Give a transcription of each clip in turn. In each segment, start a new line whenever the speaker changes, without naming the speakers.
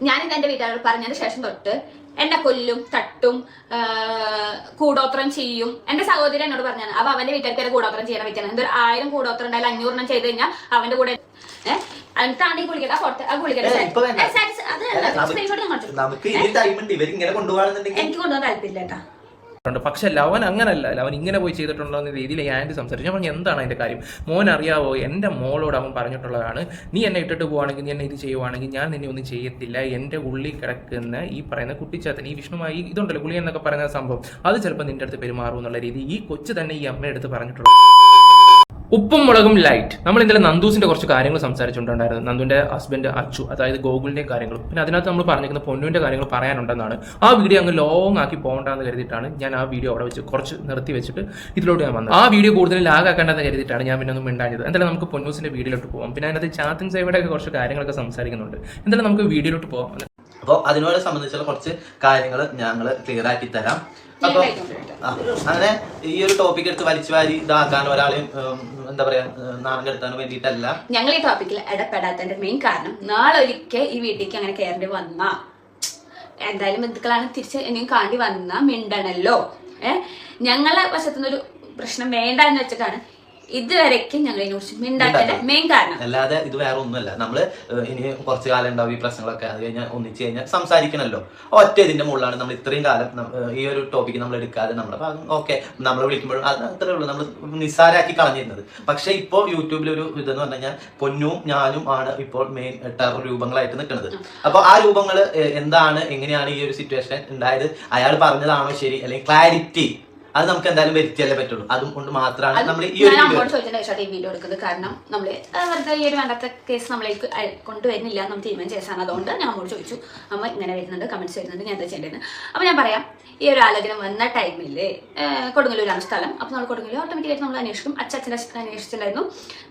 ഞാൻ ഇത് എന്റെ വീട്ടുകാരോട് പറഞ്ഞതിന് ശേഷം തൊട്ട് എന്നെ കൊല്ലും തട്ടും കൂടോത്രം ചെയ്യും. എന്റെ സഹോദരൻ എന്നോട് പറഞ്ഞാണ് അപ്പൊ അവന്റെ വീട്ടുകാർക്ക് കൂടോത്രം ചെയ്യാൻ വെച്ചാണ് എന്തൊരു ആയിരം കൂടോത്രം ഉണ്ടായാലും അഞ്ഞൂറെണ്ണം ചെയ്ത് കഴിഞ്ഞാൽ അവന്റെ കൂടെ എനിക്ക് കൊണ്ടുപോകാൻ താല്പര്യമില്ല കേട്ടാ.
ഉണ്ട്. പക്ഷെ ലവൻ അങ്ങനല്ല. ലവൻ ഇങ്ങനെ പോയി ചെയ്തിട്ടുണ്ടോ എന്ന രീതിയിൽ ഈ ആന്റി സംസാരിച്ചു. ഞാൻ പറഞ്ഞു എന്താണ് അതിന്റെ കാര്യം? മോൻ അറിയാവോ എന്റെ മോളോട് അവൻ പറഞ്ഞിട്ടുള്ളതാണ്. നീ എന്നെ ഇട്ടിട്ട് പോവാണെങ്കിൽ നീ എന്നെ ഇത് ചെയ്യുവാണെങ്കിൽ ഞാൻ നിന്നെ ഒന്നും ചെയ്യത്തില്ല. എന്റെ ഉള്ളിൽ കിടക്കുന്ന ഈ പറയുന്ന കുട്ടിച്ചാത്തൻ ഈ വിഷ്ണുമായി ഇതുണ്ടല്ലോ ഗുളി എന്നൊക്കെ പറയുന്ന സംഭവം അത് ചിലപ്പോൾ നിന്റെ അടുത്ത് പെരുമാറും എന്നുള്ള രീതി ഈ കൊച്ചു തന്നെ ഈ അമ്മയുടെ അടുത്ത് പറഞ്ഞിട്ടുള്ളൂ ഉപ്പും മുളകും ലൈറ്റ് നമ്മൾ ഇന്നലെ നന്ദൂസിന്റെ കുറച്ച് കാര്യങ്ങൾ സംസാരിച്ചിട്ടുണ്ടായിരുന്നു നന്ദുവിന്റെ ഹസ്ബൻഡ് അച്ചു അതായത് ഗോകുലിന്റെ കാര്യങ്ങളും. പിന്നെ അതിനകത്ത് നമ്മൾ പറഞ്ഞിരിക്കുന്ന പൊന്നുവിന്റെ കാര്യങ്ങൾ പറയാനുണ്ടെന്നാണ്. ആ വീഡിയോ അങ്ങ് ലോങ് ആക്കി പോകണ്ടെന്ന് കരുതിയിട്ടാണ് ഞാൻ ആ വീഡിയോ അവിടെ വെച്ച് കുറച്ച് നിർത്തി വെച്ചിട്ട് ഇതിലോട്ട് ഞാൻ വന്നത്. ആ വീഡിയോ കൂടുതൽ ലാഗ് ആക്കേണ്ടെന്ന് കരുതിയിട്ടാണ് ഞാൻ പിന്നെ ഒന്നും മിണ്ടാഞ്ഞത്. എന്തായാലും നമുക്ക് പൊന്നൂസിന്റെ വീഡിയോയിലോട്ട് പോകാം പിന്നെ അതിനകത്ത് ചാത്തിൻ സേവയുടെ ഒക്കെ കുറച്ച് കാര്യങ്ങളൊക്കെ സംസാരിക്കുന്നുണ്ട്. എന്തായാലും നമുക്ക് വീഡിയോയിലോട്ട് പോകാം
അപ്പോൾ അതിനോട് സംബന്ധിച്ചുള്ള കുറച്ച് കാര്യങ്ങൾ ഞങ്ങൾ ക്ലിയർ ആക്കി തരാം. അപ്പൊ അങ്ങനെ ഈ ഒരു ടോപ്പിക് എടുത്ത് വലിച്ചു വാരി ഇതാക്കാൻ ഒരാളെയും എന്താ പറയാ നാണം കെടുത്താൻ വേണ്ടിയിട്ടല്ല.
ഞങ്ങൾ ഈ ടോപ്പിക്കിൽ ഇടപെടാത്തതിന്റെ മെയിൻ കാരണം നാളെ ഒരിക്കൽ ഈ വീട്ടിലേക്ക് അങ്ങനെ കയറേണ്ടി വന്നാ. എന്തായാലും ബന്ധുക്കളാണ് തിരിച്ച് ഇനിയും കാണി വന്ന മിണ്ടണല്ലോ. ഏഹ് ഞങ്ങളെ വശത്തുനിന്നൊരു പ്രശ്നം വേണ്ട എന്ന് വെച്ചിട്ടാണ് ഇതുവരേക്കും ഞങ്ങൾ മെയിൻ കാരണം.
അല്ലാതെ ഇത് വേറെ ഒന്നുമല്ല. നമ്മൾ ഇനി കുറച്ച് കാലം ഉണ്ടാവും ഈ പ്രശ്നങ്ങളൊക്കെ അത് കഴിഞ്ഞാൽ ഒന്നിച്ച് കഴിഞ്ഞാൽ സംസാരിക്കണമല്ലോ ഒറ്റ ഇതിന്റെ മുകളിലാണ് നമ്മൾ ഇത്രയും കാലം ഈ ഒരു ടോപ്പിക് നമ്മൾ എടുക്കാതെ നമ്മൾ ഓക്കെ നമ്മൾ വിളിക്കുമ്പോഴും അത് അത്രേ ഉള്ളൂ. നമ്മൾ നിസ്സാരാക്കി കളഞ്ഞിരുന്നത്. പക്ഷെ ഇപ്പോൾ യൂട്യൂബിൽ ഒരു ഇതെന്ന് പറഞ്ഞു കഴിഞ്ഞാൽ പൊന്നും ഞാനും ആണ് ഇപ്പോൾ മെയിൻ ടെറർ രൂപങ്ങളായിട്ട് നിൽക്കുന്നത്. അപ്പൊ ആ രൂപങ്ങൾ എന്താണ് എങ്ങനെയാണ് ഈ ഒരു സിറ്റുവേഷൻ ഉണ്ടായത്? അയാൾ പറഞ്ഞതാണോ ശരി? അല്ലെങ്കിൽ ക്ലാരിറ്റി അത് നമുക്ക് എന്തായാലും വരുത്തിയല്ലേ പറ്റുള്ളൂ. അതും കൊണ്ട് മാത്രമാണ് നമ്മൾ ഈ ഒരു
ചോദിച്ചതിന് ഈ വീഡിയോ എടുക്കുന്നത്? കാരണം നമ്മൾ വെറുതെ ഈ ഒരു വേണ്ടാത്ത കേസ് നമ്മളേക്ക് കൊണ്ടുവരുന്നില്ല നമ്മൾ തീരുമാനം ചെയ്തതാണ്. അതുകൊണ്ട് ഞാൻ അങ്ങോട്ട് ചോദിച്ചു അമ്മ ഇങ്ങനെ വരുന്നുണ്ട് കമന്റ്സ് വരുന്നുണ്ട് ഞാൻ എന്താ ചെയ്യേണ്ടത്? അപ്പോൾ ഞാൻ പറയാം ഈ ഒരു ആലോചന വന്ന ടൈമിൽ കൊടുങ്ങല്ലൂരാണ് സ്ഥലം. അപ്പോൾ നമ്മൾ കൊടുങ്ങല്ലൂർ ഓട്ടോമാറ്റിക്കായിട്ട് നമ്മൾ അന്വേഷിക്കും. അച്ഛൻ അന്വേഷിച്ചിട്ടുണ്ടായിരുന്നു.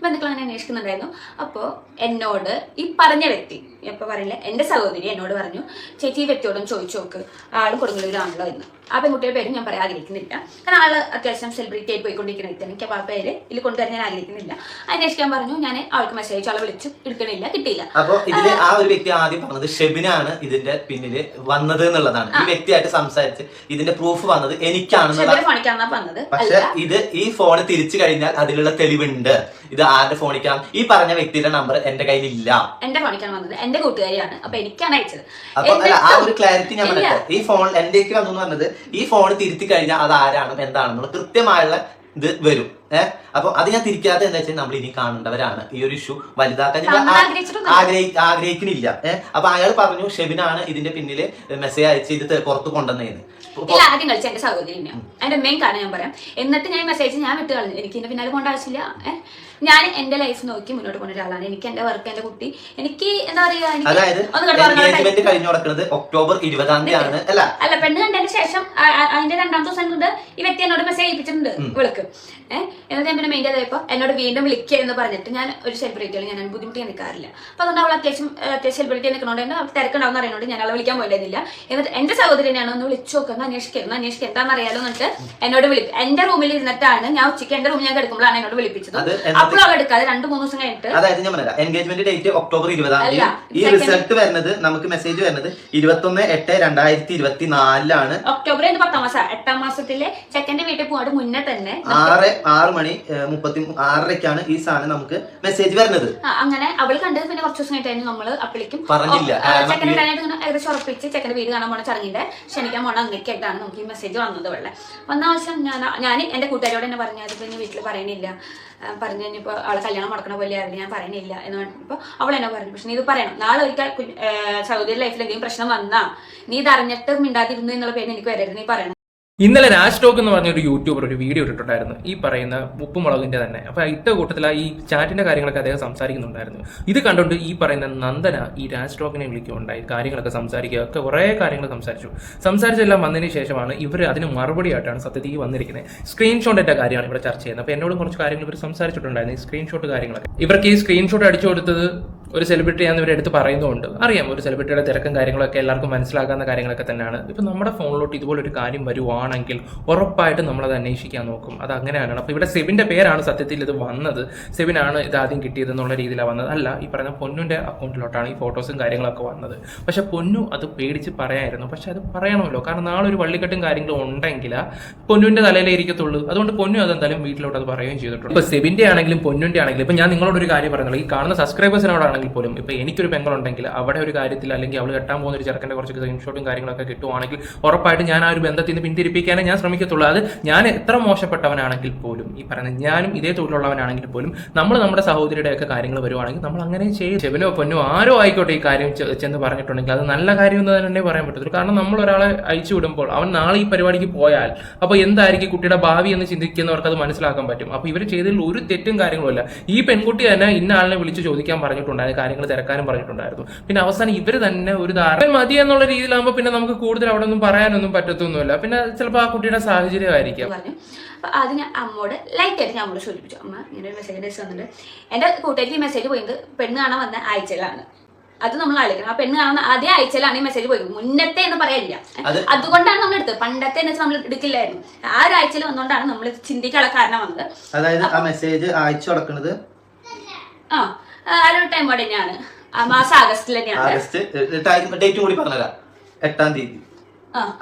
ബന്ധുക്കൾ അങ്ങനെ അന്വേഷിക്കുന്നുണ്ടായിരുന്നു. അപ്പോൾ എന്നോട് ഈ പറഞ്ഞ വ്യക്തി എപ്പോൾ പറയില്ല? എന്റെ സഹോദരി എന്നോട് പറഞ്ഞു ചേച്ചി വ്യക്തിയോടും ചോദിച്ചു നോക്ക്. ആൾ കൊടുങ്ങല്ലൂരാണല്ലോ എന്ന്. ആ പെൺകുട്ടിയുടെ പേര് ഞാൻ പറയാൻ ആഗ്രഹിക്കുന്നില്ല. കാരണം ആൾ അത്യാവശ്യം സെലിബ്രിറ്റി ആയി പോയിക്കൊണ്ടിരിക്കുന്ന വ്യക്തിയാണ്. എനിക്ക് അപ്പോൾ ആ പേര് ഇതിൽ കൊണ്ടുവരാൻ ഞാൻ ആഗ്രഹിക്കുന്നില്ല. അന്വേഷിക്കാൻ പറഞ്ഞു ഞാൻ അവൾക്ക് മെസ്സേജ് അയച്ചു. അവളെ വിളിച്ചു. എടുക്കണില്ല കിട്ടിയില്ല.
അപ്പൊ ഇതിൽ ആ ഒരു വ്യക്തി ആദ്യം പറഞ്ഞത് ഷെബിനാണ് ഇതിന്റെ പിന്നിൽ വന്നത് എന്നുള്ളതാണ്. ഈ വ്യക്തിയായിട്ട് സംസാരിച്ച് ഇതിന്റെ പ്രൂഫ് വന്നത്
ഫോണിക്കാണ് വന്നത്
പക്ഷെ ഇത് ഈ ഫോൺ തിരിച്ചു കഴിഞ്ഞാൽ അതിലുള്ള തെളിവുണ്ട്. ഇത് ആരുടെ ഫോണിക്കാണ് ഈ പറഞ്ഞ വ്യക്തിയുടെ നമ്പർ എന്റെ കയ്യിലില്ല.
എന്റെ ഫോണിക്കാണ് വന്നത്. എന്റെ കൂട്ടുകാരിയാണ്. അപ്പൊ എനിക്കാണ് അയച്ചത്.
ആ ഒരു ക്ലാരിറ്റി ഞാൻ
ഇല്ല.
ഈ ഫോൺ എന്റെ വന്നു പറഞ്ഞത് ഈ ഫോൺ തിരുത്തി കഴിഞ്ഞാൽ അത് ആരാണ് എന്താണെന്നുള്ള കൃത്യമായുള്ള ഇത് വരും. ഏഹ് അപ്പൊ അത് ഞാൻ തിരിക്കാത്ത എന്താ വെച്ചാൽ നമ്മൾ ഇനി കാണേണ്ടവരാണ്. ഈ ഒരു ഇഷ്യൂ വലുതാക്കാൻ ആഗ്രഹിക്കുന്നില്ല ഏഹ് അപ്പൊ അയാൾ പറഞ്ഞു ഷെബിനാണ് ഇതിന്റെ പിന്നിൽ മെസ്സേജ് അയച്ച് ഇത് പുറത്ത് കൊണ്ടുവന്നേന്ന്.
ഇതിൽ ആദ്യം കളിച്ച എന്റെ സഹോദരിനെ. എന്റെ മെയിൻ കാരണം ഞാൻ പറയാം. എന്നിട്ട് ഞാൻ മെസ്സേജ് ഞാൻ വിട്ട് കളഞ്ഞു. എനിക്ക് ഇതിന്റെ പിന്നാലെ കൊണ്ടാവശ്യമില്ല ഏഹ് ഞാൻ എന്റെ ലൈഫ് നോക്കി മുന്നോട്ട് പോകുന്ന ഒരാളാണ് എനിക്ക് എന്റെ വർക്ക് എന്റെ കുട്ടി എനിക്ക് എന്താ പറയാ എനിക്ക്
കഴിഞ്ഞു നടക്കുന്നത് ഒക്ടോബർ ഇരുപതാം തീയതിയാണ് അല്ല?
പെണ്ണ് കണ്ടതിന് ശേഷം അതിന്റെ രണ്ടാം ദിവസം കൊണ്ട് ഈ വ്യക്തി എന്നോട് മെസ്സേജ് അയപ്പിച്ചിട്ടുണ്ട് വിളക്ക് ഏഹ് എന്നിട്ട് ഞാൻ പിന്നെ മെയിൻ ആയപ്പോൾ എന്നോട് വീണ്ടും വിളിക്കുക എന്ന് പറഞ്ഞിട്ട്. ഞാൻ ഒരു സെലിബ്രിറ്റികൾ ഞാൻ ബുദ്ധിമുട്ടി നിൽക്കാറില്ല അപ്പൊ അതുകൊണ്ട് അവൾ അത്യാവശ്യം അത്യാവശ്യം സെലിബ്രിറ്റി നിൽക്കണോണ്ട് തന്നെ തിരക്കുണ്ടാവും അറിയണോണ്ട് ഞാൻ അവളെ വിളിക്കാൻ പോയില്ല എന്നിട്ട് എന്റെ സഹോദരനെയാണ് ഒന്ന് വിളിച്ചു നോക്കുന്നത് അന്വേഷിക്കുന്നത് അന്വേഷിക്കുക എന്താണെന്ന് അറിയാലോ എന്നിട്ട് എന്നോട് വിളി എന്റെ റൂമിൽ ഇരുന്നിട്ടാണ് ഞാൻ ഉച്ചയ്ക്ക് എന്റെ റൂമിൽ ഞാൻ കിടക്കുമ്പോഴാണ് എന്നോട് വിളിപ്പിച്ചത്.
അതായത് ഞാൻ പറയാം എൻഗേജ്മെന്റ് ഡേറ്റ് ഒക്ടോബർ ഇരുപതാം തീയതി. ഈ റിസൾട്ട് വരുന്നത് നമുക്ക് മെസ്സേജ് വരുന്നത് ഇരുപത്തൊന്ന് എട്ട് രണ്ടായിരത്തി ഇരുപത്തി നാലിലാണ്
ഒക്ടോബർ പത്താം മാസം. എട്ടാം മാസത്തിലെ സെക്കൻഡ് വീട്ടിൽ പോകാൻ മുന്നേ തന്നെ
ആറ് ആറ് മണി മുപ്പത്തി ആറരക്കാണ് ഈ സാധനം നമുക്ക് മെസ്സേജ് വരുന്നത്.
അങ്ങനെ അവൾ കണ്ടത് പിന്നെ കുറച്ച് ദിവസം കഴിഞ്ഞിട്ട് നമ്മൾ അപ്പളിക്കും.
പറഞ്ഞില്ല.
ഏകദേശം ഉറപ്പിച്ച് ചെക്കന്റെ വീട് കാണാൻ പോണ ചടങ്ങിന്റെ ക്ഷണിക്കാൻ പോണ അങ്ങനെയൊക്കെയായിട്ടാണ് നമുക്ക് ഈ മെസ്സേജ് വന്നത് വെള്ളം വന്ന ആവശ്യം ഞാൻ ഞാൻ എന്റെ കൂട്ടുകാരോട് തന്നെ പറഞ്ഞു അതിപ്പോ വീട്ടിൽ പറയണില്ല. പറഞ്ഞു കഴിഞ്ഞപ്പോൾ അവളെ കല്യാണം മുടക്കണ പോലെ ആയിരുന്നു ഞാൻ പറയണില്ല എന്ന് പറഞ്ഞപ്പോൾ അവൾ എന്നെ പറഞ്ഞു പക്ഷെ നീ ഇത് പറയണം. നാളെ ഒരിക്കൽ സൗദിയുടെ ലൈഫിൽ എന്തെങ്കിലും പ്രശ്നം വന്നാ നീ ഇത് അറിഞ്ഞിട്ട് മിണ്ടാതിരുന്നു എന്നുള്ള പേര് എനിക്ക് വരരുത് നീ പറയണം.
ഇന്നലെ രാജ് ടോക്ക് എന്ന് പറഞ്ഞ ഒരു യൂട്യൂബർ ഒരു വീഡിയോ ഇട്ടിട്ടുണ്ടായിരുന്നു. ഈ പറയുന്ന ഉപ്പുമുളകിന്റെ തന്നെ. അപ്പൊ ഇട്ട കൂട്ടത്തിൽ ഈ ചാറ്റിന്റെ കാര്യങ്ങളൊക്കെ അദ്ദേഹം സംസാരിക്കുന്നുണ്ടായിരുന്നു. ഇത് കണ്ടുകൊണ്ട് ഈ പറയുന്ന നന്ദന ഈ രാജ് ടോക്കിനെ വിളിക്കുകയുണ്ടായി കാര്യങ്ങളൊക്കെ സംസാരിക്കുക. ഒക്കെ കുറേ കാര്യങ്ങൾ സംസാരിച്ചു. സംസാരിച്ചെല്ലാം വന്നതിന് ശേഷമാണ് ഇവർ അതിന് മറുപടിയായിട്ടാണ് സത്യത്തിൽ വന്നിരിക്കുന്നത്. സ്ക്രീൻഷോട്ടിന്റെ കാര്യമാണ് ഇവിടെ ചർച്ച ചെയ്യുന്നത്. അപ്പൊ എന്നോട് കുറച്ച് കാര്യങ്ങൾ ഇവർ സംസാരിച്ചിട്ടുണ്ടായിരുന്നു. സ്ക്രീൻഷോട്ട് കാര്യങ്ങളൊക്കെ. ഇവർക്ക് ഈ സ്ക്രീൻഷോട്ട് അടിച്ചു കൊടുത്തത് ഒരു സെലിബ്രിറ്റി ഇവരെടുത്ത് പറയുന്നുണ്ട്. അറിയാം. ഒരു സെലിബ്രിറ്റിയുടെ തിരക്കും കാര്യങ്ങളൊക്കെ എല്ലാവർക്കും മനസ്സിലാക്കാവുന്ന കാര്യങ്ങളൊക്കെ തന്നെയാണ്. ഇപ്പം നമ്മുടെ ഫോണിലോട്ട് ഇതുപോലൊരു കാര്യം വരുവാണെങ്കിൽ ഉറപ്പായിട്ടും നമ്മളത് അന്വേഷിക്കാൻ നോക്കും. അത് അങ്ങനെയാണ്. അപ്പോൾ ഇവിടെ സെബിന്റെ പേരാണ് സത്യത്തിൽ ഇത് വന്നത്. സെബിനാണ് ഇത് ആദ്യം കിട്ടിയത് എന്നുള്ള രീതിയിലാണ് വന്നത്. അല്ല ഈ പറയുന്ന പൊന്നുന്റെ അക്കൗണ്ടിലോട്ടാണ് ഈ ഫോട്ടോസും കാര്യങ്ങളൊക്കെ വന്നത്. പക്ഷേ പൊന്നു അത് പേടിച്ച് പറയായിരുന്നു. പക്ഷേ അത് പറയണമല്ലോ. കാരണം നാളെ ഒരു വള്ളിക്കെട്ടും കാര്യങ്ങളും ഉണ്ടെങ്കിൽ പൊന്നുവിന്റെ തലയിലേ ഇരിക്കത്തുള്ളൂ. അതുകൊണ്ട് പൊന്നു അതെന്തായാലും വീട്ടിലോട്ട് അത് പറയുകയും ചെയ്തിട്ടുണ്ട്. ഇപ്പോൾ സെബിന്റെ ആണെങ്കിലും പൊന്നുന്റെ ആണെങ്കിലും ഇപ്പോൾ ഞാൻ നിങ്ങളോട് ഒരു കാര്യം പറഞ്ഞത് ഈ കാണുന്ന സബ്സ്ക്രൈബേഴ്സിനോടാണെങ്കിൽ പോലും ഇപ്പോൾ എനിക്കൊരു പെങ്ങളുണ്ടെങ്കിൽ അവിടെ ഒരു കാര്യത്തിൽ അല്ലെങ്കിൽ അവൾ കെട്ടാൻ പോകുന്ന ഒരു ചെറുക്കന്റെ കുറച്ച് സ്ക്രീൻഷോട്ടും കാര്യങ്ങളൊക്കെ കിട്ടുവാണെങ്കിൽ ഉറപ്പായിട്ട് ഞാൻ ആ ഒരു ബന്ധത്തിൽ നിന്ന് പിന്തിരിപ്പിക്കാനേ ഞാൻ ശ്രമിക്കത്തുള്ളൂ. അത് ഞാൻ എത്ര മോശപ്പെട്ടവനാണെങ്കിൽ പോലും ഈ പറയുന്ന ഞാനും ഇതേ തൊഴിലുള്ളവനാണെങ്കിൽ പോലും നമ്മൾ നമ്മുടെ സഹോദരിയുടെയൊക്കെ കാര്യങ്ങൾ വരുവാണെങ്കിൽ നമ്മൾ അങ്ങനെ ചെയ്യും. ചെവനോ പൊന്നോ ആരോ ആയിക്കോട്ടെ ഈ കാര്യം ചെന്ന് പറഞ്ഞിട്ടുണ്ടെങ്കിൽ അത് നല്ല കാര്യം എന്ന് തന്നെ പറയാൻ പറ്റത്തില്ല കാരണം നമ്മൾ ഒരാളെ അയച്ചു വിടുമ്പോൾ അവൻ നാളെ ഈ പരിപാടിക്ക് പോയാൽ അപ്പോൾ എന്തായിരിക്കും കുട്ടിയുടെ ഭാവി എന്ന് ചിന്തിക്കുന്നവർക്ക് അത് മനസ്സിലാക്കാൻ പറ്റും. അപ്പോൾ ഇവർ ചെയ്തതിൽ ഒരു തെറ്റും കാര്യങ്ങളുമില്ല ഈ പെൺകുട്ടി തന്നെ ഇന്ന ആളിനെ വിളിച്ച് ചോദിക്കാൻ പറഞ്ഞിട്ടുണ്ടായിരുന്നു കാര്യങ്ങൾ തിരക്കാനും പറഞ്ഞിട്ടുണ്ടായിരുന്നു. പിന്നെ അവസാനം ഇവർ തന്നെ ഒരു ധാരണ മതി എന്നുള്ള രീതിയിലാകുമ്പോൾ പിന്നെ നമുക്ക് കൂടുതൽ അവിടെ ഒന്നും പറയാനൊന്നും പറ്റത്തൊന്നുമില്ല. പിന്നെ ചിലപ്പോൾ ആ കുട്ടിയുടെ സാഹചര്യമായിരിക്കാം.
പറഞ്ഞു അപ്പൊ അത് ഞാൻ അമ്മോട് ലൈറ്റ് ആയിട്ട് ഞാൻ അമ്മോട് സൂചിപ്പിച്ചു. അമ്മ ഇങ്ങനെ ഒരു മെസ്സേജ് അയച്ചു തന്നിട്ടുണ്ട് എന്റെ കൂട്ടുകാരിക്ക് ഈ മെസ്സേജ് പോയത് പെണ്ണ് കാണാൻ വന്ന ആഴ്ചയിലാണ്. അത് നമ്മൾ ആലോചിക്കണം. ആ പെണ്ണ് കാണുന്ന അതേ ആഴ്ചയിലാണ് ഈ മെസ്സേജ് പോയത്. മുന്നത്തെ എന്ന് പറയാനില്ല
അത്
അതുകൊണ്ടാണ് നമ്മൾ എടുത്തത്. പണ്ടത്തെ എന്ന് വെച്ചാൽ നമ്മൾ എടുക്കില്ലായിരുന്നു. ആ ഒരു ആഴ്ചയിൽ വന്നുകൊണ്ടാണ് നമ്മൾ ചിന്തിക്കാനുള്ള കാരണം വന്നത്.
അതായത് ആ മെസ്സേജ് അയച്ചു കൊടുക്കുന്നത്?
ആ ആ ഒരു ടൈം തന്നെയാണ്. ആ മാസം ആഗസ്റ്റിൽ തന്നെയാണ്.
ആഗസ്റ്റ് ഡേറ്റ് കൂടി പറഞ്ഞുതരാം. എട്ടാം തീയതി.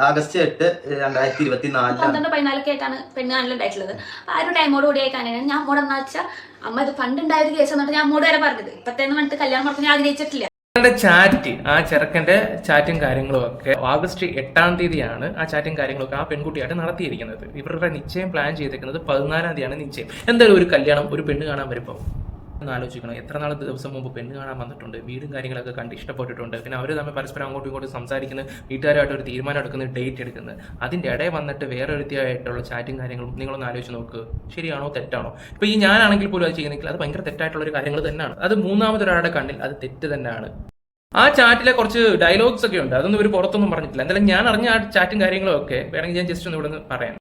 ആഗസ്റ്റ് എട്ട് രണ്ടായിരത്തി ഇരുപത്തി നാല്
പന്ത്രണ്ട് പതിനാലൊക്കെ ആയിട്ടാണ് പെണ്ണ് ഉണ്ടായിട്ടുള്ളത്. അപ്പൊ ആ ഒരു ടൈമോട് കൂടി ആയിട്ടാണ് ഞാൻ അമ്മോട് എന്നാ വെച്ചാൽ അമ്മ ഇത് പണ്ട് ഉണ്ടായൊരു കേസ് എന്നിട്ട് ഞാൻ അമ്മോട് വരെ പറഞ്ഞത്. ഇപ്പത്തേന്ന് പറഞ്ഞിട്ട് കല്യാണം നടക്കാൻ ഞാൻ ആഗ്രഹിച്ചിട്ടില്ല.
ചെറുക്കന്റെ ചാറ്റ് ആ ചെറുക്കന്റെ ചാറ്റും കാര്യങ്ങളും ഒക്കെ ഓഗസ്റ്റ് എട്ടാം തീയതിയാണ് ആ ചാറ്റും കാര്യങ്ങളൊക്കെ ആ പെൺകുട്ടിയായിട്ട് നടത്തിയിരിക്കുന്നത്. ഇവരുടെ നിശ്ചയം പ്ലാൻ ചെയ്തിരിക്കുന്നത് പതിനാലാം തീയതിയാണ് നിശ്ചയം. എന്തായാലും ഒരു കല്യാണം ഒരു പെണ്ണ് കാണാൻ വരുമ്പോൾ ഒന്ന് ആലോചിക്കണം. എത്ര നാൾ ദിവസം മുമ്പ് പെണ്ണ് കാണാൻ വന്നിട്ടുണ്ട്? വീടും കാര്യങ്ങളൊക്കെ കണ്ട് ഇഷ്ടപ്പെട്ടിട്ടുണ്ട്. പിന്നെ അവർ തമ്മിൽ പരസ്പരം അങ്ങോട്ടും ഇങ്ങോട്ടും സംസാരിക്കുന്നത് വീട്ടുകാരായിട്ട് ഒരു തീരുമാനം എടുക്കുന്നത് ഡേറ്റ് എടുക്കുന്നത് അതിന്റെ ഇടയിൽ വന്നിട്ട് വേറെ ഒരുത്തിയായിട്ടുള്ള ചാറ്റും കാര്യങ്ങളും നിങ്ങളൊന്ന് ആലോചിച്ച് നോക്ക്. ശരിയാണോ തെറ്റാണോ? ഇപ്പോൾ ഈ ഞാനാണെങ്കിൽ പോലും അത് ചെയ്യുന്നെങ്കിൽ അത് ഭയങ്കര തെറ്റായിട്ടുള്ള ഒരു കാര്യങ്ങൾ തന്നെയാണ്. അത് മൂന്നാമതൊരാളുടെ കണ്ണിൽ അത് തെറ്റ് തന്നെയാണ്. ആ ചാറ്റിലെ കുറച്ച് ഡയലോഗ്സ് ഒക്കെ ഉണ്ട്. അതൊന്നും ഇവർ പുറത്തൊന്നും പറഞ്ഞിട്ടില്ല. എന്തായാലും ഞാൻ അറിഞ്ഞ ആ ചാറ്റും കാര്യങ്ങളും ഒക്കെ വേണമെങ്കിൽ ഞാൻ ജസ്റ്റ് ഒന്ന് ഇവിടെ നിന്ന് പറയാം.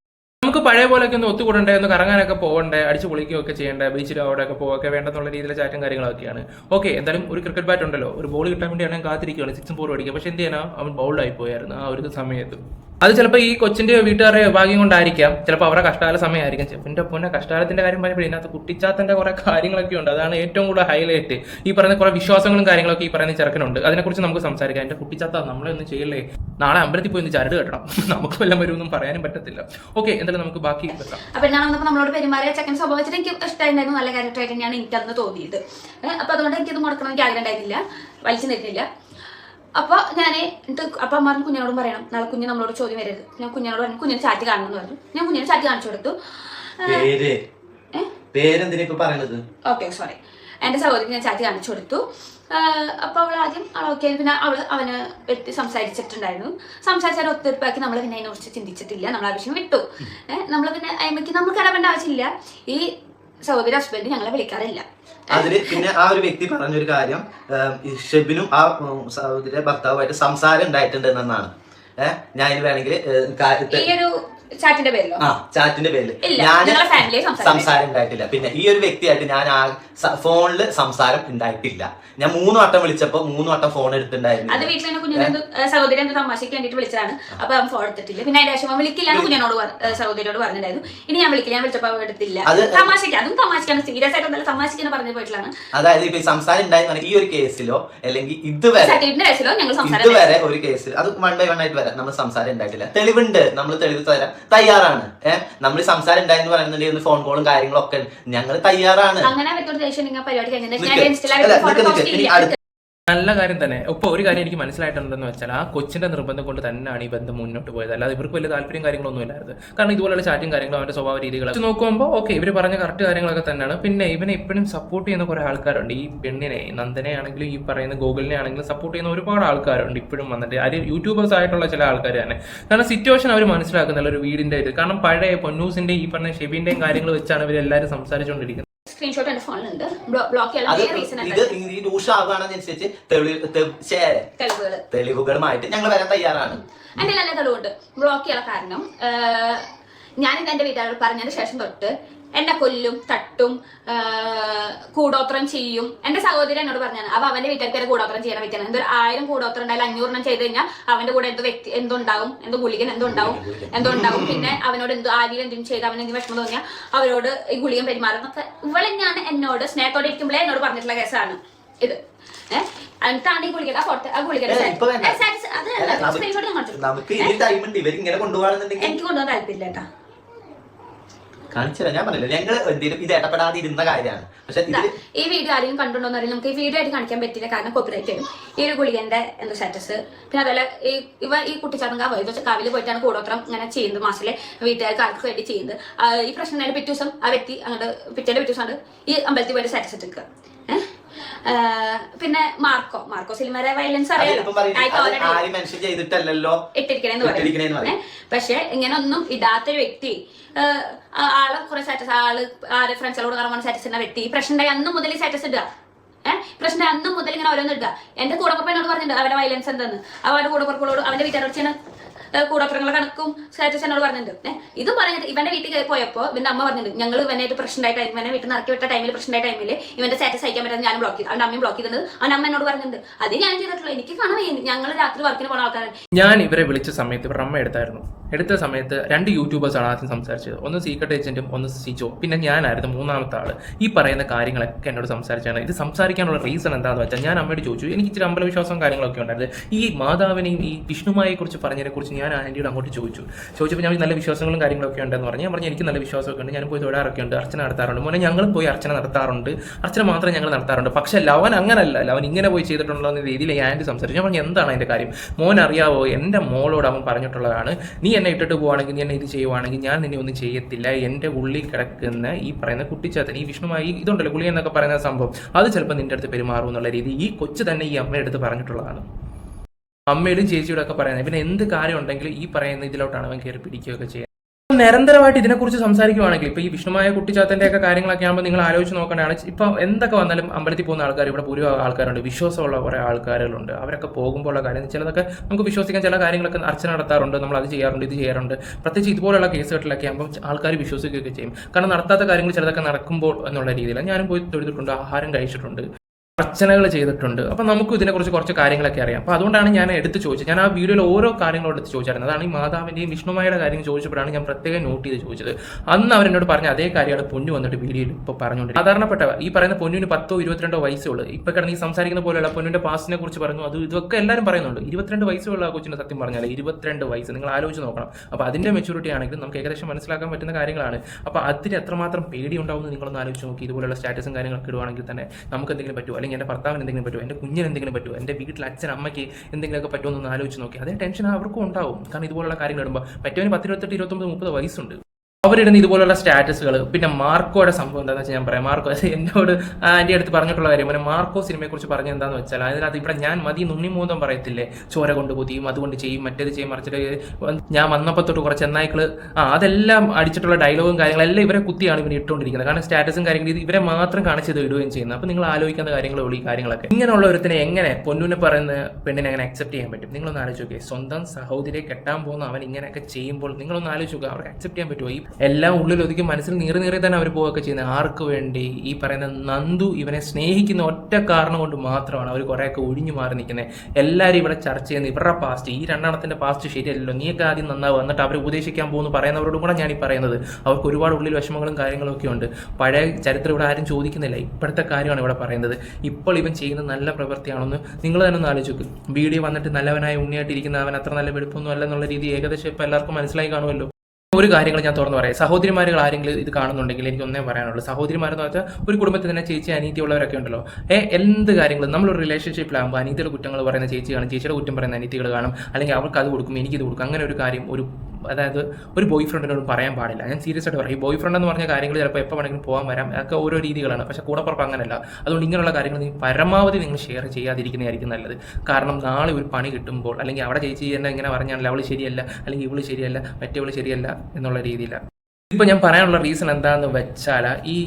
നമുക്ക് പഴയ പോലെയൊക്കെ ഒന്ന് ഒത്തുകൂടണ്ടേ? ഒന്ന് കറങ്ങാനൊക്കെ പോകണ്ടേ അടിച്ച് പൊളിക്കുകയൊക്കെ ചെയ്യണ്ടേ? ബീച്ചിൽ അവിടെയൊക്കെ പോകൊക്കെ വേണ്ടെന്നുള്ള രീതിയിലെ ചാറ്റും കാര്യങ്ങളൊക്കെയാണ്. ഓക്കെ എന്തായാലും ഒരു ക്രിക്കറ്റ് ബാറ്റ് ഉണ്ടല്ലോ. ഒരു ബോൾ കിട്ടാൻ വേണ്ടി ഞാൻ കാത്തിരിക്കുകയാണ് സിക്സും ഫോറും അടിക്കുക. പക്ഷെ എന്ത് ചെയ്യാനാ? അവൻ ബൗൾഡായി പോയായിരുന്നു ആ ഒരു സമയത്ത്. അത് ചിലപ്പോൾ ഈ കൊച്ചിന്റെ വീട്ടുകാരുടെ ഭാഗ്യം കൊണ്ടായിരിക്കാം. ചിലപ്പോൾ അവരുടെ കഷ്ടകാല സമയമായിരിക്കും. ചെപ്പിന്റെ പൊന്നെ കഷ്ടകാലത്തിന്റെ കാര്യം പറയുമ്പോൾ ഇതിനകത്ത് കുട്ടിച്ചാത്തന്റെ കുറെ കാര്യങ്ങളൊക്കെ ഉണ്ട്. അതാണ് ഏറ്റവും കൂടുതൽ ഹൈലൈറ്റ് ഈ പറയുന്ന കുറെ വിശ്വാസങ്ങളും കാര്യങ്ങളൊക്കെ ഈ പറയുന്ന ചെറുക്കനുണ്ട്. അതിനെക്കുറിച്ച് നമുക്ക് സംസാരിക്കാം. എന്റെ കുട്ടിച്ചാത്ത നമ്മളെ ഒന്നും ചെയ്യല്ലേ? നാളെ അമ്പലത്തിൽ പോയി ഒന്ന് ചരട് കെട്ടണം. നമുക്ക് വല്ലതും വരുമെന്നും പറയാനും പറ്റത്തില്ല. ഓക്കെ എന്തായാലും നമുക്ക് ബാക്കി വെക്കാം.
അപ്പൊ എന്നാണ് വന്നപ്പോൾ നമ്മളോട് പെരുമാറിയ ചെക്കൻ സ്വഭാവത്തിൽ എനിക്ക് ഇഷ്ടമായിരുന്നു നല്ല കാര്യമായിട്ട് തന്നെയാണ് എനിക്ക് അന്ന് തോന്നിയത് അപ്പൊ അതുകൊണ്ട് എനിക്കത് മുടക്കണം എനിക്ക് ആഗ്രഹം ഉണ്ടായിരുന്നില്ല. വലിച്ചു നിൽക്കില്ല അപ്പൊ ഞാൻ എന്നിട്ട് അപ്പൊ പറഞ്ഞു കുഞ്ഞിനോടും പറയണം. നാളെ കുഞ്ഞ് നമ്മളോട് ചോദ്യം വരരുത്. ഞാൻ കുഞ്ഞിനോട് പറഞ്ഞു കുഞ്ഞിന് ചാറ്റ് കാണണം എന്ന് പറഞ്ഞു. ഞാൻ കുഞ്ഞിന് ചാറ്റ് കാണിച്ചു കൊടുത്തു. ഓക്കെ സോറി എന്റെ സഹോദരി ഞാൻ ചാറ്റ് കാണിച്ചു കൊടുത്തു. അപ്പോൾ അവൾ ആദ്യം അവൾ ഓക്കെ പിന്നെ അവൾ അവന് വെട്ടി സംസാരിച്ചിട്ടുണ്ടായിരുന്നു. സംസാരിച്ചാൽ ഒത്തുതീർപ്പാക്കി നമ്മൾ പിന്നെ അതിനെക്കുറിച്ച് ചിന്തിച്ചിട്ടില്ല. നമ്മൾ വിഷയം വിട്ടു നമ്മൾ പിന്നെ അയ്മയ്ക്ക് നമുക്ക് ഇടപെടേണ്ട ആവശ്യമില്ല. ഈ സഹോദരി ഹസ്ബൻഡ് ഞങ്ങളെ വിളിക്കാറില്ല.
അതിൽ പിന്നെ ആ ഒരു വ്യക്തി പറഞ്ഞൊരു കാര്യം ഷെബിനും ആ ഉം, സഹോദരിയുടെ ഭർത്താവുമായിട്ട് സംസാരം ഉണ്ടായിട്ടുണ്ട് എന്നാണ് ഏഹ് ഞാൻ വേണമെങ്കിൽ
ഈ ഒരു ചാറ്റിന്റെ പേരിലോ?
ആ ചാറ്റിന്റെ പേരിൽ
ഇല്ല,
ഞാൻ
ഞങ്ങളെ family യിൽ സംസാരം
സംസാരം ഉണ്ടായിട്ടില്ല. പിന്നെ ഈ ഒരു വ്യക്തിയായിട്ട് ഞാൻ ആ ഫോണിൽ സംസാരം ഉണ്ടായിട്ടില്ല. ഞാൻ മൂന്ന് വട്ടം വിളിച്ചപ്പോ മൂന്ന് വട്ടം ഫോൺ
അത്
എടുത്തിട്ടുണ്ടായിരുന്നു
വീട്ടിൽ തന്നെ കുഞ്ഞിനെ എന്തോ, സഹോദരി എന്തോ തമാശയ്ക്ക് വേണ്ടിട്ട് വിളിച്ചതാണ്. അപ്പൊ അവൻ ഫോൺ എടുത്തിട്ടില്ല. പിന്നെ അതിന്റെ ശേഷം അവൻ വിളിക്കില്ല എന്ന് കുഞ്ഞിനോട് പറ- സഹോദരിയോട് പറഞ്ഞിട്ടുണ്ടായിരുന്നു. ഇനി ഞാൻ വിളിക്കില്ല. ഞാൻ വിളിച്ചപ്പോ അവൻ എടുത്തില്ല.
അത്
തമാശയ്ക്ക് അതും തമാശക്കാണ് സീരിയസ് ആയിട്ട് നല്ല പറഞ്ഞു പോയിട്ടുള്ളതാണ്.
അതായത് ഇപ്പൊ ഈ സംസാരം ഉണ്ടായിരുന്ന ഈ ഒരു കേസിലോ അല്ലെങ്കിൽ ഇതുവരെ
സർട്ടിഫിക്കറ്റിന്റെ കേസിലോ ഞങ്ങൾ സംസാരം
ഇതുവരെ ഒരു കേസിൽ അത് വൺ ബൈ വൺ ആയിട്ട് വരാം. നമ്മൾ സംസാരം ഉണ്ടായിട്ടില്ല. തെളിവുണ്ട്. നമ്മൾ തെളിവ് തരാൻ തയ്യാറാണ്. ഏഹ് നമ്മൾ സംസാരം ഉണ്ടായെന്ന് പറയുന്നുണ്ടെങ്കിൽ ഫോൺ കോളും കാര്യങ്ങളും ഒക്കെ ഞങ്ങൾ തയ്യാറാണ്.
അങ്ങനെ പരിപാടി
നല്ല കാര്യം തന്നെ. ഇപ്പോൾ ഒരു കാര്യം എനിക്ക് മനസ്സിലായിട്ടുണ്ടെന്ന് വെച്ചാൽ ആ കൊച്ചിന്റെ നിർബന്ധം കൊണ്ട് തന്നെയാണ് ഈ ബന്ധം മുന്നോട്ട് പോയത്. അല്ലാതെ ഇവർക്ക് വലിയ താല്പര്യം കാര്യങ്ങളൊന്നും ഇല്ലായിരുന്നു. കാരണം ഇതുപോലുള്ള ചാറ്റും കാര്യങ്ങളും അവന്റെ സ്വഭാവ രീതികളൊക്കെ നോക്കുമ്പോൾ ഓക്കെ ഇവർ പറഞ്ഞ കറക്റ്റ് കാര്യങ്ങളൊക്കെ തന്നെയാണ്. പിന്നെ ഇവനെ ഇപ്പോഴും സപ്പോർട്ട് ചെയ്യുന്ന കുറെ ആൾക്കാരുണ്ട്. ഈ പെണ്ണിനെ നന്ദനെ ആണെങ്കിലും ഈ പറയുന്ന ഗൂഗിളിനെ ആണെങ്കിലും സപ്പോർട്ട് ചെയ്യുന്ന ഒരുപാട് ആൾക്കാരുണ്ട് ഇപ്പോഴും വന്നിട്ട്. അത് യൂട്യൂബേഴ്സ് ആയിട്ടുള്ള ചില ആൾക്കാർ തന്നെ. കാരണം സിറ്റുവേഷൻ അവർ മനസ്സിലാക്കുന്നില്ല ഒരു വീടിന്റെ ഇത്. കാരണം പഴയ പൊന്നൂസിന്റെ ഈ പറഞ്ഞ ഷെബിന്റെയും കാര്യങ്ങൾ വെച്ചാണ് ഇവർ എല്ലാവരും സംസാരിച്ചുകൊണ്ടിരിക്കുന്നത്.
സ്ക്രീൻഷോട്ട് എന്റെ ഫോണിലുണ്ട് ബ്ലോക്ക് ചെയ്യാൻ റീസൺ
ഇത് ഈ തെളിവുകളുമായിട്ട് ഞങ്ങൾ വരാൻ തയ്യാറാണ്.
എന്റെ നല്ല തെളിവുണ്ട്. ബ്ലോക്ക് ചെയ്യാൻ കാരണം ഞാൻ ഞാനിത് എന്റെ വീട്ടുകാരോട് പറഞ്ഞതിന് ശേഷം തൊട്ട് എന്നെ കൊല്ലും തട്ടും കൂടോത്രം ചെയ്യും. എന്റെ സഹോദരൻ എന്നോട് പറഞ്ഞാണ് അപ്പൊ അവന്റെ വീട്ടുകാർ കൂടോത്രം ചെയ്യണ വ്യക്തിയാണ് എന്തൊരു ആയിരം കൂടോത്രം ഉണ്ടായാലും അഞ്ഞൂറെണ്ണം ചെയ്ത് കഴിഞ്ഞാൽ അവന്റെ കൂടെ എന്തോ വ്യക്തി എന്തുണ്ടാവും എന്തോ ഗുളികൻ എന്തുണ്ടാവും എന്തുണ്ടാവും പിന്നെ അവനോട് എന്തോ ആദ്യം എന്തും ചെയ്ത് അവൻ എന്തെങ്കിലും വിഷമം തോന്നിയാൽ അവരോട് ഈ ഗുളികൻ പെരുമാറും എന്നൊക്കെ ഞാൻ എന്നോട് സ്നേഹത്തോടെ ഇരിക്കുമ്പോഴേ എന്നോട് പറഞ്ഞിട്ടുള്ള കേസാണ് ഇത്. എനിക്ക് കൊണ്ടുപോകാൻ താല്പര്യമില്ല കേട്ടാ.
കാണിച്ചില്ല ഞാൻ പറഞ്ഞില്ല ഞങ്ങൾ എന്തെങ്കിലും ഇത് ഇടപെടാതെ ഇരുന്ന കാര്യമാണ്. പക്ഷെ
ഈ വീഡിയോ ആരെങ്കിലും കണ്ടുണ്ടോന്ന് അറിയാം നമുക്ക് ഈ വീഡിയോ ആയിട്ട് കാണിക്കാൻ പറ്റില്ല കാരണം കോപ്പിറൈറ്റ് വരും ഈ ഒരു ഗുളികന്റെ എന്തോ സ്റ്റാറ്റസ് പിന്നെ അതുപോലെ ഈ ഇവ ഈ കുട്ടിച്ചാത്തങ്ക ഇത് കാവിൽ പോയിട്ടാണ് കൂടോത്രം ഇങ്ങനെ ചെയ്യുന്നത് മാസത്തിലെ വീട്ടുകാർക്ക് ആർക്ക് വേണ്ടി ചെയ്യുന്നത്. ഈ പ്രശ്നം ഉണ്ടായിട്ട് പിറ്റേ ദിവസം ആ വ്യക്തി അങ്ങോട്ട് പിറ്റേന്റെ പിറ്റേ ദിവസമാണ് ഈ അമ്പലത്തിൽ പോയിട്ട് സ്റ്റാറ്റസ് ഇട്ടിക്കുക ഏഹ് പിന്നെ മാർക്കോ മാർക്കോ സിനിമയുടെ വയലൻസ്
അറിയാമല്ലോ
അറിയാലോ? ഇട്ടിരിക്കണേന്ന്? പക്ഷെ ഇങ്ങനെ ഒന്നും ഇടാത്തൊരു വ്യക്തി ആളെ കുറെ സ്റ്റാറ്റസ് ആൾ ആരെ ഫ്രണ്ട്സുകളോട് കാണാൻ സ്റ്റാറ്റസ് ഇടുന്ന വ്യക്തി പ്രശ്നം അന്ന് മുതൽ സ്റ്റാറ്റസ് ഇടുക. പ്രശ്നം അന്ന് മുതൽ ഇങ്ങനെ ഓരോന്ന് ഇടുക. എന്റെ കൂടപ്പുറപ്പ് എന്നോട് പറഞ്ഞിട്ടുണ്ട് അവരുടെ വയലൻസ് എന്തെന്ന്. അവരുടെ കൂടപ്പുറപ്പുകളോട് അവന്റെ വീട്ടുകാരോട് ചെയ്യുന്ന കൂടപ്പുറങ്ങളെ കണക്കും സ്റ്റാറ്റസ് എന്നോട് പറഞ്ഞിട്ടുണ്ട്. ഇത് പറഞ്ഞിട്ട് ഇവന്റെ വീട്ടിൽ കയറി പോയപ്പോ ഇവന്റെ അമ്മ പറഞ്ഞിട്ടുണ്ട് ഞങ്ങൾ ഇവനായിട്ട് പ്രശ്നം ആയിട്ട് ഇവനെ വീട്ടിൽ നിന്ന് ഇറക്കി വിട്ട ടൈമിൽ പ്രശ്നമായ ടൈമിൽ ഇവന്റെ സ്റ്റാറ്റസ് അയക്കാൻ പറ്റാതെ ഞാൻ ബ്ലോക്ക് ചെയ്തു അവന്റെ അമ്മയും ബ്ലോക്ക് ചെയ്തിട്ടുണ്ട് അവൻ അമ്മ എന്നോട് പറഞ്ഞിട്ടുണ്ട്. അത് ഞാൻ ചെയ്തിട്ടുള്ളൂ. എനിക്ക് കാണാൻ ഞങ്ങൾ രാത്രി വർക്കിന് പോണ ആൾക്കാരാണ്.
ഞാൻ ഇവരെ വിളിച്ച സമയത്ത് ഇവരുടെ അമ്മ എടുത്തായിരുന്നു. എടുത്ത സമയത്ത് രണ്ട് യൂട്യൂബേഴ്സാണ് ആദ്യം സംസാരിച്ചത്. ഒന്ന് സീക്രട്ട് ഏജന്റും ഒന്ന് സിജോ. പിന്നെ ഞാനായിരുന്നു മൂന്നാമത്തെ ആൾ ഈ പറയുന്ന കാര്യങ്ങളൊക്കെ എന്നോട് സംസാരിച്ചാണ്. ഇത് സംസാരിക്കാനുള്ള റീസൺ എന്താണെന്ന് വെച്ചാൽ ഞാൻ അമ്മയോട് ചോദിച്ചു. എനിക്ക് ഇച്ചിരി അമ്പലവിശ്വാസവും കാര്യങ്ങളൊക്കെ ഉണ്ടായിരുന്നു. ഈ മാതാവിനെയും ഈ വിഷ്ണുമായെ കുറിച്ച് പറഞ്ഞതിനെ കുറിച്ച് ഞാൻ ആന്റിയോട് അങ്ങോട്ട് ചോദിച്ചു. ചോദിച്ചപ്പോൾ ഞാൻ നല്ല വിശ്വാസങ്ങളും കാര്യങ്ങളൊക്കെ ഉണ്ടെന്ന് പറഞ്ഞു. ഞാൻ പറഞ്ഞു എനിക്ക് നല്ല വിശ്വാസമൊക്കെ ഉണ്ട്. ഞാൻ പോയി തൊഴാറൊക്കെ ഉണ്ട്. അർച്ചന നടത്താറുണ്ട്. മോനെ ഞങ്ങളും പോയി അർച്ചന നടത്താറുണ്ട്. അർച്ചന മാത്രം ഞങ്ങൾ നടത്താറുണ്ട്. പക്ഷേ ലവൻ അങ്ങനല്ല. ലവൻ ഇങ്ങനെ പോയി ചെയ്തിട്ടുണ്ടോ എന്ന രീതിയിൽ ഞാൻ ആന്റി സംസാരിച്ചു. ഞാൻ പറഞ്ഞു എന്താണ് അതിന്റെ കാര്യം? മോൻ അറിയാവോ എന്റെ മോളോട് അവൻ പറഞ്ഞിട്ടുള്ളതാണ്. നീ എന്നെ ഇട്ടിട്ട് പോവാണെങ്കിൽ നീ എന്നെ ഇത് ചെയ്യുവാണെങ്കിൽ ഞാൻ നിന്നെ ഒന്നും ചെയ്യത്തില്ല. എന്റെ ഉള്ളിൽ കിടക്കുന്ന ഈ പറയുന്ന കുട്ടിച്ചാത്തൻ ഈ വിഷ്ണുമായി ഇതുണ്ടല്ലോ ഗുളി എന്നൊക്കെ പറയുന്ന സംഭവം അത് ചിലപ്പോൾ നിന്റെ അടുത്ത് പെരുമാറും എന്നുള്ള രീതി ഈ കൊച്ചു തന്നെ ഈ അമ്മയുടെ അടുത്ത് പറഞ്ഞിട്ടുള്ളതാണ്. അമ്മയുടെയും ചേച്ചിയുടെ ഒക്കെ പറയുന്നത്. പിന്നെ എന്ത് കാര്യം ഉണ്ടെങ്കിലും ഈ പറയുന്ന ഇതിലോട്ടാണ് അവൻ കയറി പിടിക്കുകയൊക്കെ ചെയ്യുന്നത്. നിരന്തരമായിട്ട് ഇതിനെക്കുറിച്ച് സംസാരിക്കുവാണെങ്കിൽ ഇപ്പൊ ഈ വിഷ്ണുമായ കുട്ടിച്ചാത്തന്റെ ഒക്കെ കാര്യങ്ങളൊക്കെ ആകുമ്പോൾ നിങ്ങൾ ആലോചിച്ച് നോക്കണതാണ്. ഇപ്പൊ എന്തൊക്കെ വന്നാലും അമ്പലത്തിൽ പോകുന്ന ആൾക്കാർ ഇവിടെ ഭൂരിഭാഗം ആൾക്കാരുണ്ട്. വിശ്വാസമുള്ള കുറെ ആൾക്കാരുകളുണ്ട്. അവരൊക്കെ പോകുമ്പോൾ ഉള്ള കാര്യം ചിലതൊക്കെ നമുക്ക് വിശ്വസിക്കാൻ ചില കാര്യങ്ങളൊക്കെ അർച്ചന നടത്താറുണ്ട്. നമ്മൾ അത് ചെയ്യാറുണ്ട് ഇത് ചെയ്യാറുണ്ട്. പ്രത്യേകിച്ച് ഇതുപോലുള്ള കേസുകളിലൊക്കെ ആകുമ്പോൾ ആൾക്കാർ വിശ്വസിക്കുകയൊക്കെ ചെയ്യും. കാരണം നടത്താത്ത കാര്യങ്ങൾ ചിലതൊക്കെ നടക്കുമ്പോൾ എന്നുള്ള രീതിയിൽ ഞാനും പോയി തൊഴുതിട്ടുണ്ട് ആഹാരം കഴിച്ചിട്ടുണ്ട്. അർച്ചനകൾ ചെയ്തിട്ടുണ്ട്. അപ്പോൾ നമുക്ക് ഇതിനെക്കുറിച്ച് കുറച്ച് കാര്യങ്ങളൊക്കെ അറിയാം. അപ്പോൾ അതുകൊണ്ടാണ് ഞാൻ എടുത്ത് ചോദിച്ചത്. ഞാൻ ആ വീഡിയോയിൽ ഓരോ കാര്യങ്ങളും എടുത്ത് ചോദിച്ചായിരുന്നു. അതാണ് ഈ മാതാവിന്റെയും വിഷ്ണുമായുടെ കാര്യം ചോദിച്ചപ്പോഴാണ് ഞാൻ പ്രത്യേകം നോട്ട് ചെയ്ത് ചോദിച്ചത്. അന്ന് അവരെന്നോട് പറഞ്ഞ അതേ കാര്യമാണ് പൊന്നു വന്നിട്ട് വീഡിയോയിൽ ഇപ്പോൾ പറഞ്ഞുകൊണ്ടിരിക്കുന്നത്. സാധാരണപ്പെട്ടവ ഈ പറയുന്ന പൊന്നുവിന് പത്തോ ഇരുപത്തിരണ്ടോ വയസ്സേ ഉള്ളൂ. ഇപ്പോൾ കിടന്ന് ഈ സംസാരിക്കുന്ന പോലെയുള്ള പൊന്നുവിന്റെ പാസ്റ്റിനെ കുറിച്ച് പറഞ്ഞു. അത് ഇതൊക്കെ എല്ലാവരും പറയുന്നുണ്ട്. ഇരുപത്തിരണ്ട് വയസ്സുള്ള ആ കൊച്ചിന്റെ സത്യം പറഞ്ഞാൽ ഇരുപത്തിരണ്ട് വയസ്സ്. നിങ്ങൾ ആലോചിച്ച് നോക്കണം. അപ്പോൾ അതിന്റെ മെച്ചൂരിറ്റി ആണെങ്കിലും നമുക്ക് ഏകദേശം മനസ്സിലാക്കാൻ പറ്റുന്ന കാര്യങ്ങളാണ്. അപ്പോൾ അതിന് എത്രമാത്രം പേടി ഉണ്ടാവുമെന്ന് നിങ്ങളൊന്ന് ആലോചിച്ച് നോക്കി. ഇതുപോലുള്ള സ്റ്റാറ്റസും കാര്യങ്ങളൊക്കെ ഇടുവാണെങ്കിൽ തന്നെ നമുക്ക് എന്തെങ്കിലും പറ്റുമോ? അല്ലെങ്കിൽ എന്റെ ഭർത്താവിന് എന്തെങ്കിലും പറ്റുമോ? എന്റെ കുഞ്ഞിന് എന്തെങ്കിലും പറ്റുമോ? എന്റെ വീട്ടിൽ അച്ഛൻ അമ്മയ്ക്ക് എന്തെങ്കിലുമൊക്കെ പറ്റുമോ എന്നൊന്ന് ആലോചിച്ച് നോക്കി. അതിന് ടെൻഷൻ അവർക്കും ഉണ്ടാവും. കാരണം ഇതുപോലുള്ള കാര്യങ്ങൾ ഇടുമ്പോൾ പറ്റിയവന് പത്തിരുപത്തെട്ട് ഇരുപത്തൊമ്പത് മുപ്പത് വയസ്സുണ്ട്. അവരിടുന്ന ഇതുപോലുള്ള സ്റ്റാറ്റസുകൾ പിന്നെ മാർക്കോയുടെ സംഭവം എന്താണെന്ന് വെച്ചാൽ ഞാൻ പറയാം. മാർക്കോ എന്നോട് എന്റെ അടുത്ത് പറഞ്ഞിട്ടുള്ള കാര്യം പിന്നെ മാർക്കോ സിനിമയെക്കുറിച്ച് പറഞ്ഞ എന്താണെന്ന് വെച്ചാൽ അതിനകത്ത് ഇവിടെ ഞാൻ മതി നുണ്ണിമൂതം പറയത്തില്ലേ? ചോര കൊണ്ട് പൊതിയും അതുകൊണ്ട് ചെയ്യും മറ്റേത് ചെയ്യും മറിച്ചിട്ട് ഞാൻ വന്നപ്പോൾ തൊട്ട് കുറച്ച് ചെന്നായ്ക്കൾ ആ അതെല്ലാം അടിച്ചിട്ടുള്ള ഡയലോഗും കാര്യങ്ങളെല്ലാം ഇവരെ കുത്തിയാണ് ഇവർ ഇട്ടുകൊണ്ടിരിക്കുന്നത്. കാരണം സ്റ്റാറ്റസും കാര്യങ്ങളും ഇവരെ മാത്രം കാണിച്ചത് ഇടുകയും ചെയ്യുന്നത്. അപ്പോൾ നിങ്ങൾ ആലോചിക്കുന്ന കാര്യങ്ങളേ ഉള്ളൂ ഈ കാര്യങ്ങളൊക്കെ. ഇങ്ങനെയുള്ള ഒരുത്തിനെ എങ്ങനെ പൊന്നുനെ പറയുന്ന പെണ്ണിനെ എങ്ങനെ അക്സെപ്റ്റ് ചെയ്യാൻ പറ്റും? നിങ്ങളൊന്ന് ആലോചിക്കുക സ്വന്തം സഹോദരിയെ കെട്ടാൻ പോകുന്ന അവൻ ഇങ്ങനെയൊക്കെ ചെയ്യുമ്പോൾ നിങ്ങളൊന്ന് ആലോചിക്കുക അവർക്ക് അക്സെപ്റ്റ് ചെയ്യാൻ പറ്റുമോ? ഈ എല്ലാം ഉള്ളിൽ ഒതുക്കി മനസ്സിൽ നീറി നീറി തന്നെ അവർ പോവുകയൊക്കെ ചെയ്യുന്നത് ആർക്ക് വേണ്ടി? ഈ പറയുന്ന നന്ദു ഇവനെ സ്നേഹിക്കുന്ന ഒറ്റ കാരണം കൊണ്ട് മാത്രമാണ് അവർ കുറേയൊക്കെ ഒഴിഞ്ഞു മാറി നിൽക്കുന്നത് എല്ലാവരും ഇവിടെ ചർച്ച ചെയ്യുന്നത് ഇവരുടെ പാസ്റ്റ് ഈ രണ്ടെണ്ണത്തിന്റെ പാസ്റ്റ് ശരിയല്ലല്ലോ. നീയൊക്കെ ആദ്യം നന്നാവുക. എന്നിട്ട് അവർ ഉപദേശിക്കാൻ പോകുന്നു പറയുന്നവരോടും കൂടെ ഞാൻ ഈ പറയുന്നത്. അവർക്ക് ഒരുപാട് ഉള്ളിൽ വിഷമങ്ങളും കാര്യങ്ങളും ഒക്കെ ഉണ്ട്. പഴയ ചരിത്രം ഇവിടെ ആരും ചോദിക്കുന്നില്ല. ഇപ്പോഴത്തെ കാര്യമാണ് ഇവിടെ പറയുന്നത്. ഇപ്പോൾ ഇവൻ ചെയ്യുന്ന നല്ല പ്രവൃത്തിയാണെന്ന് നിങ്ങൾ തന്നെ ഒന്ന് ആലോചിക്കും വീഡിയോ വന്നിട്ട് നല്ലവനായ ഉണ്ണിയായിട്ടിരിക്കുന്ന അവൻ അത്ര നല്ല വെടുപ്പൊന്നും അല്ലെന്നുള്ള രീതി ഏകദേശം ഇപ്പോൾ എല്ലാവർക്കും മനസ്സിലായി കാണുമല്ലോ. ഒരു കാര്യങ്ങൾ ഞാൻ തുറന്നു പറയാം. സഹോദരിമാരുകൾ ആരെങ്കിലും ഇത് കാണുന്നുണ്ടെങ്കിൽ എനിക്ക് ഒന്നേ പറയാനുള്ളൂ. സഹോദരിമാരെന്ന് പറഞ്ഞാൽ ഒരു കുടുംബത്തിൽ തന്നെ ചേച്ചി അനീതി ഉള്ളവരൊക്കെ ഉണ്ടല്ലോ. ഏ എന്ത് കാര്യങ്ങളും നമ്മളൊരു റിലേഷൻഷിപ്പിലാകുമ്പോൾ അനീതിയുടെ കുറ്റങ്ങൾ പറയുന്ന ചേച്ചി കാണും ചേച്ചിയുടെ കുറ്റം പറയുന്ന അനീതികൾ കാണും. അല്ലെങ്കിൽ അവൾക്ക് അത് കൊടുക്കും എനിക്കിത് കൊടുക്കും. അങ്ങനെ ഒരു കാര്യം ഒരു അതായത് ഒരു ബോയ് ഫ്രണ്ടിനോട് പറയാൻ പാടില്ല. ഞാൻ സീരിയസ് ആയിട്ട് പറയും. ഈ ബോയ് ഫ്രണ്ട് എന്ന് പറഞ്ഞ കാര്യങ്ങൾ ചിലപ്പോൾ എപ്പോൾ വേണമെങ്കിലും പോകാൻ വരാം. അതൊക്കെ ഓരോ രീതികളാണ്. പക്ഷേ കൂടപ്പുറപ്പ് അങ്ങനെയല്ല അതുകൊണ്ട് ഇങ്ങനെയുള്ള കാര്യങ്ങൾ നീ പരമാവധി നിങ്ങൾ ഷെയർ ചെയ്യാതിരിക്കുന്നതായിരിക്കും നല്ലത്. കാരണം നാളെ ഒരു പണി കിട്ടുമ്പോൾ അല്ലെങ്കിൽ അവിടെ ചേച്ചി എന്നെ ഇങ്ങനെ പറഞ്ഞാണല്ലോ അവൾ ശരിയല്ല അല്ലെങ്കിൽ ഇവൾ ശരിയല്ല മറ്റേവൾ ശരിയല്ല എന്നുള്ള രീതിയിലാണ്. ഇപ്പോൾ ഞാൻ പറയാനുള്ള റീസൺ എന്താണെന്ന് വെച്ചാൽ ഈ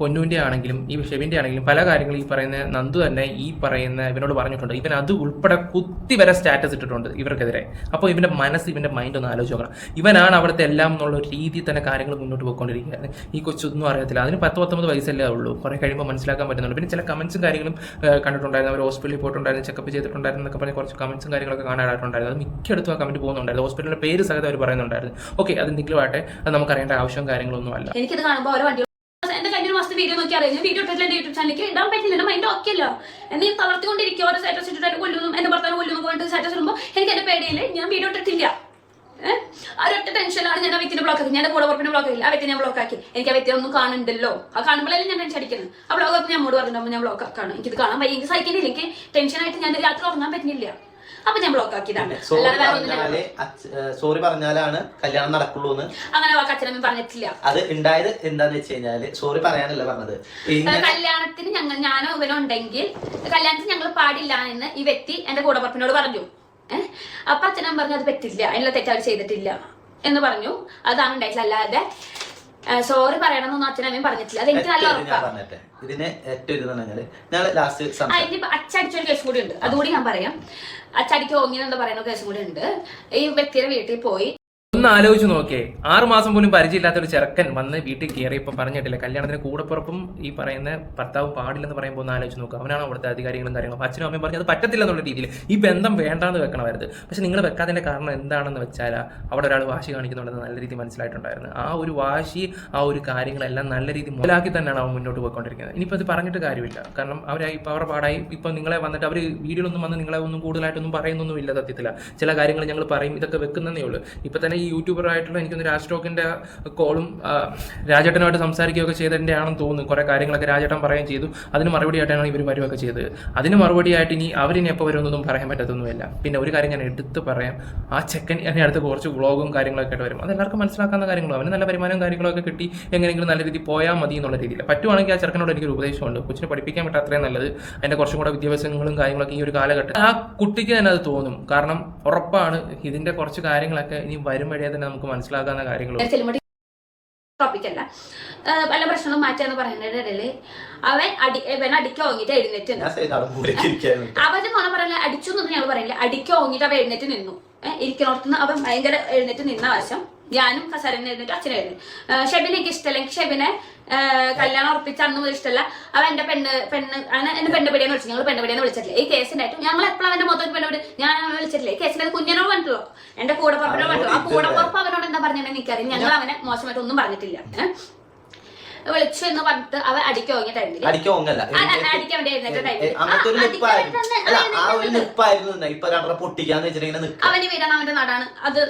പൊന്നൂന്റെ ആണെങ്കിലും ഈ ഷെബിന്റെ ആണെങ്കിലും പല കാര്യങ്ങളും ഈ പറയുന്ന നന്ദു തന്നെ ഈ പറയുന്ന ഇവനോട് പറഞ്ഞിട്ടുണ്ട്. ഇവൻ അത് ഉൾപ്പെടെ കുത്തി വരെ സ്റ്റാറ്റസ് ഇട്ടിട്ടുണ്ട് ഇവർക്കെതിരെ. അപ്പോൾ ഇവന്റെ മനസ്സ് ഇവന്റെ മൈൻഡ് ഒന്ന് ആലോചിച്ച് നോക്കണം. ഇവനാണ് അവിടുത്തെ എല്ലാം എന്നുള്ള രീതിയിൽ തന്നെ കാര്യങ്ങൾ മുന്നോട്ട് പോയിക്കൊണ്ടിരിക്കുകയാണ് ഈ കൊച്ചൊന്നും അറിയത്തില്ല. അതിന് പത്ത് പത്തൊമ്പത് വയസ്സല്ലേ ഉള്ളൂ. കുറേ കഴിയുമ്പോൾ മനസ്സിലാക്കാൻ പറ്റുന്നുണ്ട് പിന്നെ ചില കമൻസും കാര്യങ്ങളും കണ്ടിട്ടുണ്ടായിരുന്നു. അവർ ഹോസ്പിറ്റലിൽ പോയിട്ടുണ്ടായിരുന്നു ചെക്കപ്പ് ചെയ്തിട്ടുണ്ടായിരുന്നു എന്നൊക്കെ പറഞ്ഞ് കുറച്ച് കമൻസും കാര്യങ്ങളൊക്കെ കാണാനായിട്ടുണ്ടായിരുന്നു. അത് മിക്കയിടത്തും ആ കമന്റ് പോകുന്നുണ്ടായിരുന്നു. ഹോസ്പിറ്റലിന്റെ പേര് സഹിതം അവർ പറയുന്നുണ്ടായിരുന്നു. ഓക്കെ അത് എന്തെങ്കിലും ആട്ടെ അത് നമുക്കറിയേണ്ട ആവശ്യവും കാര്യങ്ങളൊന്നും അല്ല
എനിക്കത് കാണുമ്പോൾ ഓരോ എന്റെ കഴിഞ്ഞ ഒരു മാസത്തെ വീഡിയോ നോക്കി അറിയാം വീഡിയോ ഇട്ടില്ല എന്റെ യൂട്യൂബ് ചാനലിലേക്ക് ഇടാൻ പറ്റില്ല എന്റെ മൈൻഡ് ഓക്കെ അല്ല എന്നെ തളർത്തിക്കൊണ്ടിരിക്കും ഓരോ സ്റ്റാറ്റസ് ഇട്ടിട്ട് കൊല്ലുന്നു എന്റെ ഭർത്താവ് കൊല്ലുന്നു പോയിട്ട് സ്റ്റാറ്റസ് ഇടുമ്പോൾ എനിക്ക് എന്റെ പേടിയില്ല. ഞാൻ വീഡിയോ ഇട്ടിട്ടില്ല. ആ ഒരൊറ്റ ടെൻഷനിലാണ് ഞാൻ ആ വ്യക്തിനെ ബ്ലോക്ക് ആക്കി ഞാൻ കൂടെ പുറപ്പിനെ ബ്ലോക്ക് ആക്കി ആ വ്യക്തി ഞാൻ ബ്ലോക്ക് ആക്കി. എനിക്ക് ആ വ്യക്തി ഒന്നും കാണുന്നുണ്ടല്ലോ ആ കാണുമ്പോഴല്ലേ ഞാൻ ടെൻഷൻ അടിക്കുന്നത്. ആ ബ്ലോക്ക് ഞാൻ മോട് പറഞ്ഞിട്ടുമ്പോൾ ഞാൻ ബ്ലോക്ക് ആക്കാണ്. എനിക്കിത് കാണാൻ വയ്യ. എനിക്ക് സഹിക്കുന്നില്ല. എനിക്ക് ടെൻഷനായിട്ട് ഞാൻ രാത്രി ഉറങ്ങാൻ പറ്റുന്നില്ല. അപ്പൊ ഞാൻ ബ്ലോക്ക് ആക്കിയതാണ്.
സോറി
അല്ലാതെ വേറെ ഒന്നും
പറഞ്ഞാൽ സോറി പറഞ്ഞാലാണ് കല്യാണം നടക്കുള്ളൂ എന്ന്.
അങ്ങനെ വാക്ക് അച്ഛനമ്മ പറഞ്ഞിട്ടില്ല.
അത് ഉണ്ടായത് എന്താന്ന് വെച്ച് കഴിഞ്ഞാൽ സോറി പറയാനല്ല പറഞ്ഞത്. ഇങ്ങനെ
കല്യാണത്തിന് ഞങ്ങൾ ഞാനോ ഇവനോ ഉണ്ടെങ്കിൽ കല്യാണത്തിന് ഞങ്ങൾ പാടില്ല എന്ന് ഈ വ്യക്തി എന്റെ കൂടപ്പറപ്പിനോട് പറഞ്ഞു. ഏഹ് അപ്പൊ അച്ഛനും പറഞ്ഞു അത് പറ്റില്ല അതിനുള്ള തെറ്റവർ ചെയ്തിട്ടില്ല എന്ന് പറഞ്ഞു. അതാണ് ഉണ്ടായിട്ടില്ല അല്ലാതെ സോറി പറയണമെന്നൊന്നും അച്ഛനമ്മയും പറഞ്ഞിട്ടില്ല. അത് എനിക്ക് നല്ല
ഞാൻ
ഉറപ്പാണ്
പറഞ്ഞിട്ടെ. ഇതിന് ഏറ്റവും ഇത് പറഞ്ഞാൽ ഞങ്ങൾ ലാസ്റ്റ്
അച്ചടിച്ചൊരു കേസ് കൂടി ഉണ്ട്. അതുകൂടി ഞാൻ പറയാം. അച്ചടിക്ക് ഓങ്ങിനെന്താ പറയുന്ന കേസും കൂടി ഉണ്ട്. ഈ വ്യക്തിയുടെ വീട്ടിൽ പോയി
ഒന്ന് ആലോചിച്ച് നോക്കിയേ. ആറ് മാസം പോലും പരിചയമില്ലാത്ത ഒരു ചെറുക്കൻ വന്ന് വീട്ടിൽ കയറി ഇപ്പൊ പറഞ്ഞിട്ടില്ല. കല്യാണത്തിന് കൂടപ്പുറപ്പും ഈ പറയുന്ന ഭർത്താവ് പാടില്ലെന്ന് പറയുമ്പോൾ ഒന്ന് ആലോചിച്ച് നോക്കുക അവനാണ് അവിടുത്തെ അധികാരികളും കാര്യങ്ങളും? അച്ഛനും അമ്മയും പറഞ്ഞു അത് പറ്റത്തില്ല എന്നുള്ള രീതിയിൽ ഈ ബന്ധം വേണ്ടാന്ന് വെക്കണമായിരുന്നു. പക്ഷെ നിങ്ങൾ വെക്കാത്തതിന്റെ കാരണം എന്താണെന്ന് വെച്ചാൽ അവിടെ ഒരാൾ വാശി കാണിക്കുന്നുണ്ടെന്ന് നല്ല രീതിയിൽ മനസ്സിലായിട്ടുണ്ടായിരുന്നു. ആ ഒരു വാശി ആ ഒരു കാര്യങ്ങളെല്ലാം നല്ല രീതി മുതലാക്കി തന്നെയാണ് അവൻ മുന്നോട്ട് പോയിക്കൊണ്ടിരിക്കുന്നത്. ഇനിയിപ്പോൾ അത് പറഞ്ഞിട്ട് കാര്യമില്ല. കാരണം അവർ ഇപ്പോൾ അവരുടെ പാടായി. ഇപ്പം നിങ്ങളെ വന്നിട്ട് അവർ വീഡിയോയിലൊന്നും വന്ന് നിങ്ങളെ ഒന്നും കൂടുതലായിട്ടൊന്നും പറയുന്നൊന്നുമില്ല സത്യത്തില്ല ചില കാര്യങ്ങൾ ഞങ്ങൾ പറയും. ഇതൊക്കെ വെക്കുന്നതേ ഉള്ളൂ. ഇപ്പം തന്നെ ഈ യൂട്യൂബർ ആയിട്ടുള്ള എനിക്കൊന്ന് രാജ്ടോക്കിന്റെ കോളും രാജേട്ടനുമായിട്ട് സംസാരിക്കുകയൊക്കെ ചെയ്തതിന്റെ ആണെന്ന് തോന്നുന്നു. കുറേ കാര്യങ്ങളൊക്കെ രാജേട്ടൻ പറയുകയും ചെയ്തു. അതിന് മറുപടിയായിട്ടാണ് ഇവർ വരുവൊക്കെ ചെയ്തത്. അതിന് മറുപടിയായിട്ട് ഇനി അവരിനി എപ്പോൾ വരുമെന്നൊന്നും പറയാൻ പറ്റത്തൊന്നുമില്ല. പിന്നെ ഒരു കാര്യം ഞാൻ എടുത്ത് പറയാം. ആ ചെക്കൻ എന്നെ അടുത്ത് കുറച്ച് വ്ളോഗും കാര്യങ്ങളൊക്കെ ആയിട്ട് വരും. അത് എല്ലാവർക്കും മനസ്സിലാക്കാവുന്ന കാര്യങ്ങളും. അവന് നല്ല വരുമാനവും കാര്യങ്ങളൊക്കെ കിട്ടി. എങ്ങനെയെങ്കിലും നല്ല രീതിയിൽ പോയാൽ മതി എന്നുള്ള രീതിയിൽ. പറ്റുവാണെങ്കിൽ ആ ചെറുക്കനോട് എനിക്കൊരു ഉപദേശമുണ്ട്. കൊച്ചിനെ പഠിപ്പിക്കാൻ പറ്റാ അത്രയും നല്ലത്. അതിന്റെ കുറച്ചും കൂടെ വിദ്യാഭ്യാസങ്ങളും കാര്യങ്ങളൊക്കെ ഈ ഒരു കാലഘട്ടം ആ കുട്ടിക്ക് തന്നെ അത് തോന്നും. കാരണം ഉറപ്പാണ് ഇതിന്റെ കുറച്ച് കാര്യങ്ങളൊക്കെ ഇനി വരും വഴിയെ തന്നെ നമുക്ക് മനസ്സിലാക്കാവുന്ന കാര്യങ്ങൾ
ടോപ്പിക് ടോപ്പിക്കല്ല പല പ്രശ്നങ്ങളും മാറ്റാന്ന് പറയുന്നതിന്റെ ഇടയിൽ അവൻ അടി അവൻ അടിക്ക ഓങ്ങിട്ട് എഴുന്നേറ്റ് അവന്റെ മോനെ പറയില്ല അടിച്ചു എന്നൊന്നും ഞങ്ങൾ പറയില്ല. അടിക്ക ഓങ്ങിട്ട് അവൻ എഴുന്നേറ്റ് നിന്നു. ഇരിക്കണോടത്തുനിന്ന് അവൻ ഭയങ്കര എഴുന്നേറ്റ് നിന്ന വശം. ഞാനും കസരന്ന് ഇരുന്നിട്ട് അച്ഛനായിരുന്നു. ഷെബിനെ എനിക്ക് ഇഷ്ടമല്ല എനിക്ക് ഷെബിനെ കല്യാണം ഉറപ്പിച്ച അന്ന് മുതൽ ഇഷ്ടമല്ല അവൻ എന്റെ പെണ്ണ് പെണ്ണ് അങ്ങനെ എന്റെ പെണ്ണ് പിടിയെന്ന് വിളിച്ചു. ഞങ്ങൾ പെണ്ണ് പിടിയെന്ന് വിളിച്ചിട്ടില്ല. ഈ കേസിനായിട്ടും ഞങ്ങൾ എപ്പോഴും അവന്റെ മൊത്തം പെണ്ണ് പിടി ഞാൻ അവനെ വിളിച്ചിട്ടില്ല. ഈ കേസിന്റെ കുഞ്ഞിനോട് പറഞ്ഞിട്ടുള്ളൂ. എന്റെ കൂടെ പുറപ്പിനോട് പറഞ്ഞിട്ടുള്ളൂ. ആ കൂടെ പുറപ്പ് അവനോട് എന്താ പറഞ്ഞിട്ടുണ്ടെങ്കിൽ എനിക്കറിയാം ഞങ്ങൾ അവനെ മോശമായിട്ട് ഒന്നും പറഞ്ഞിട്ടില്ല വിളിച്ചു എന്ന് പറഞ്ഞിട്ട് അവൻ അടിക്കാൻ ഓങ്ങിയ ടൈമിൽ
അടിക്കാൻ ഒങ്ങല്ല
അടിക്കാൻ വേണ്ടി എഴുന്നേറ്റ ടൈമിൽ
അങ്ങനത്തെ ഒരു നിപ്പായിരുന്നു അല്ല ആ ഒരു. നിപ്പായിരുന്നു. ഇപ്പൊ രണ്ടര പൊട്ടിക്കാന്ന്
അവന് വീടാണ് അവന്റെ നാടാണ്. അത്